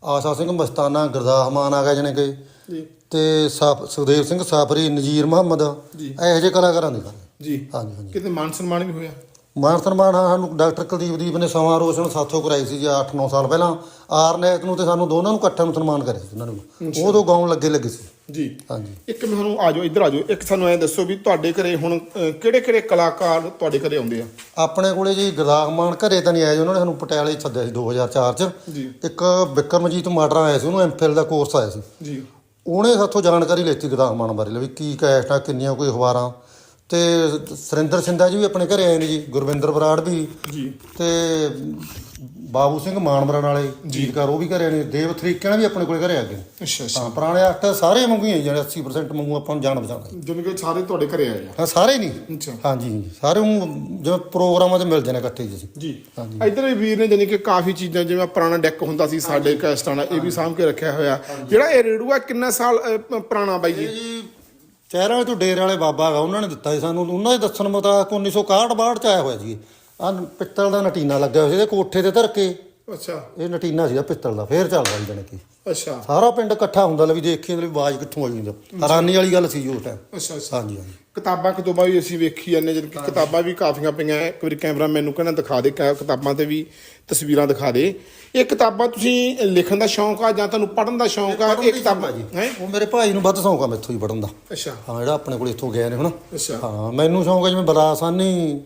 ਆਸਾ ਸਿੰਘ ਮਸਤਾਨਾ ਗੁਰਦਾਸ ਮਾਨ ਆ ਗਿਆ ਜਣੇ ਕਿ। ਜੀ। ਤੇ ਸਾਫ਼ ਸੁਖਦੇਵ ਸਿੰਘ ਸਾਫਰੀ ਨਜੀਰ ਮੁਹੰਮਦ ਜੀ। ਇਹੋ ਜਿਹੇ ਕਲਾਕਾਰਾਂ ਦੇ ਸਾਰੇ ਜੀ। ਹਾਂਜੀ ਹਾਂਜੀ। ਕਿਤੇ ਮਾਨ ਸਨਮਾਨ ਵੀ ਹੋਇਆ? ਮਾਨ ਸਨਮਾਨ ਸਾਨੂੰ ਡਾਕਟਰ ਕੁਲਦੀਪ ਦੀਪ ਨੇ ਸਮਾਂ ਰੋਸ਼ਨ ਸਾਥੋਂ ਕਰਾਈ ਸੀ ਜੀ 8-9 ਸਾਲ ਪਹਿਲਾਂ। ਆਰਨੈਤ ਨੂੰ ਤੇ ਸਾਨੂੰ ਦੋਨਾਂ ਨੂੰ ਇਕੱਠਿਆਂ ਨੂੰ ਸਨਮਾਨ ਕਰਿਆ ਸੀ ਉਹਨਾਂ ਨੂੰ। ਉਦੋਂ ਗਾਉਣ ਲੱਗੇ ਲੱਗੇ ਸੀ। ਜੀ। ਹਾਂਜੀ। ਇੱਕ ਮੈਨੂੰ ਆ ਜਾਓ ਇੱਧਰ ਆ ਜਾਓ ਇੱਕ ਸਾਨੂੰ ਐ ਦੱਸੋ ਵੀ ਤੁਹਾਡੇ ਘਰੇ ਹੁਣ ਕਿਹੜੇ ਕਿਹੜੇ ਕਲਾਕਾਰ ਤੁਹਾਡੇ ਘਰੇ ਆਉਂਦੇ ਆ? ਆਪਣੇ ਕੋਲੇ ਜੀ ਗੁਰਦਾਸ ਮਾਨ ਘਰੇ ਤਾਂ ਨਹੀਂ ਆਏ ਜੀ, ਉਹਨਾਂ ਨੇ ਸਾਨੂੰ ਪਟਿਆਲੇ ਸੱਦਿਆ ਸੀ 2004 ਚ। ਜੀ। ਇੱਕ ਵਿਕਰਮਜੀਤ ਮਾਡਰਾ ਆਇਆ ਸੀ ਉਹਨੂੰ ਐਮਫਿਲ ਦਾ ਕੋਰਸ ਆਇਆ ਸੀ। ਜੀ। ਉਹਨੇ ਸਾਥੋਂ ਜਾਣਕਾਰੀ ਲੈਤੀ ਗੁਰਦਾਸ ਮਾਨ ਬਾਰੇ ਲੈ ਵੀ ਕੀ ਕੈਸਟ ਕਿੰਨੀਆਂ ਕੋਈ ਅਖਬਾਰਾਂ। ਤੇ ਸੁਰਿੰਦਰ ਸਿੰਧਾ ਜੀ ਵੀ ਆਪਣੇ ਘਰੇ ਆਏ ਨੇ ਜੀ ਗੁਰਵਿੰਦਰ ਬਰਾੜ ਵੀ। ਜੀ। ਤੇ ਬਾਬੂ ਸਿੰਘ ਮਾਨਵਰਨ ਵਾਲੇ ਗੀਤਕਾਰ ਉਹ ਵੀ ਘਰੇ ਨੇ। ਦੇਵ ਥਰੀਕਿਆਂ ਵੀ ਆਪਣੇ ਕੋਲੇ ਘਰੇ ਆ ਗਏ। ਅੱਛਾ ਅੱਛਾ। ਹਾਂ ਪੁਰਾਣੇ ਆਰਟਿਸਟ ਸਾਰੇ ਮੰਗੂ ਹੀ ਆ ਜਿਹੜੇ 80% ਮੰਗੂ ਆਪਾਂ ਨੂੰ ਜਾਣ ਬਚਾਉਣਾ ਜਿਵੇਂ ਕਿ ਸਾਰੇ ਤੁਹਾਡੇ ਘਰੇ ਆਏ ਆ? ਹਾਂ ਸਾਰੇ ਨਹੀਂ। ਅੱਛਾ। ਹਾਂਜੀ ਸਾਰੇ ਊਂ ਜਿਵੇਂ ਪ੍ਰੋਗਰਾਮਾਂ 'ਤੇ ਮਿਲ ਜਾਣੇ ਇਕੱਠੇ ਜੀ ਜੀ। ਹਾਂਜੀ। ਇੱਧਰ ਵੀ ਵੀਰ ਨੇ ਜਾਨੀ ਕਿ ਕਾਫੀ ਚੀਜ਼ਾਂ ਜਿਵੇਂ ਪੁਰਾਣਾ ਡੈਕ ਹੁੰਦਾ ਸੀ ਸਾਡੇ ਕੈਸਟਾਂ ਦਾ ਇਹ ਵੀ ਸਾਂਭ ਕੇ ਰੱਖਿਆ ਹੋਇਆ। ਜਿਹੜਾ ਇਹ ਰੇਡੂਆ ਕਿੰਨਾ ਸਾਲ ਪੁਰਾਣਾ ਬਾਈ ਜੀ ਚਿਹਰਾ ਵਾਲੇ ਤੋਂ ਡੇਰ ਵਾਲੇ ਬਾਬਾ ਹੈਗਾ, ਉਹਨਾਂ ਨੇ ਦਿੱਤਾ ਸੀ ਸਾਨੂੰ। ਉਹਨਾਂ ਦੇ ਦੱਸਣ ਮੁਤਾਬਕ 1961 62 ਚ ਆਇਆ ਹੋਇਆ ਜੀ ਆ ਪਿੱਤਲ ਦਾ ਨਟੀਨਾ ਲੱਗਿਆ ਹੋਇਆ ਸੀ, ਇਹਦੇ ਕੋਠੇ ਤੇ ਧਰ ਕੇ। ਅੱਛਾ। ਇਹ ਨਟੀਨਾ ਸੀਗਾ ਪਿੱਤਲ ਦਾ ਫੇਰ ਚੱਲਦਾ ਸੀ ਜਾਣੀ ਕਿ। ਅੱਛਾ। ਸਾਰਾ ਪਿੰਡ ਇਕੱਠਾ ਹੁੰਦਾ ਲੈ ਵੀ ਦੇਖੀ ਲੈ ਵੀ ਆਵਾਜ਼ ਕਿੱਥੋਂ ਆਈ ਜਾਂਦਾ ਹੈਰਾਨੀ ਵਾਲੀ ਗੱਲ ਸੀ ਜੀ ਉਸ ਟਾਈਮ ਅੱਛਾ ਅੱਛਾ। ਹਾਂਜੀ ਹਾਂਜੀ। ਕਿਤਾਬਾਂ ਕਿਤਾਬਾਂ ਵੀ ਅਸੀਂ ਵੇਖੀ ਜਾਂਦੇ ਜਦ ਕਿ ਕਿਤਾਬਾਂ ਵੀ ਕਾਫੀਆਂ ਪਈਆਂ। ਇੱਕ ਵਾਰੀ ਕੈਮਰਾ ਮੈਨੂੰ ਕਹਿੰਦਾ ਦਿਖਾ ਦੇ ਕ- ਕਿਤਾਬਾਂ ਤੇ ਵੀ ਤਸਵੀਰਾਂ ਦਿਖਾ ਦੇ। ਇਹ ਕਿਤਾਬਾਂ ਤੁਸੀਂ ਲਿਖਣ ਦਾ ਸ਼ੌਂਕ ਆ ਜਾਂ ਤੁਹਾਨੂੰ ਪੜ੍ਹਨ ਦਾ ਸ਼ੌਂਕ ਆ? ਇਹ ਕਿਤਾਬਾਂ ਜੀ। ਹੈ? ਉਹ ਮੇਰੇ ਭਾਈ ਨੂੰ ਵੱਧ ਸ਼ੌਂਕ ਆ ਮੈਥੋਂ ਹੀ ਪੜਨ ਦਾ। ਅੱਛਾ। ਹਾਂ ਜਿਹੜਾ ਆਪਣੇ ਕੋਲ ਇੱਥੋਂ ਗਏ ਨੇ ਹੁਣ। ਅੱਛਾ। ਹਾਂ ਮੈਨੂੰ ਸ਼ੌਂਕ ਆ ਜਿਵੇਂ ਬਲਾਸਾਨੀ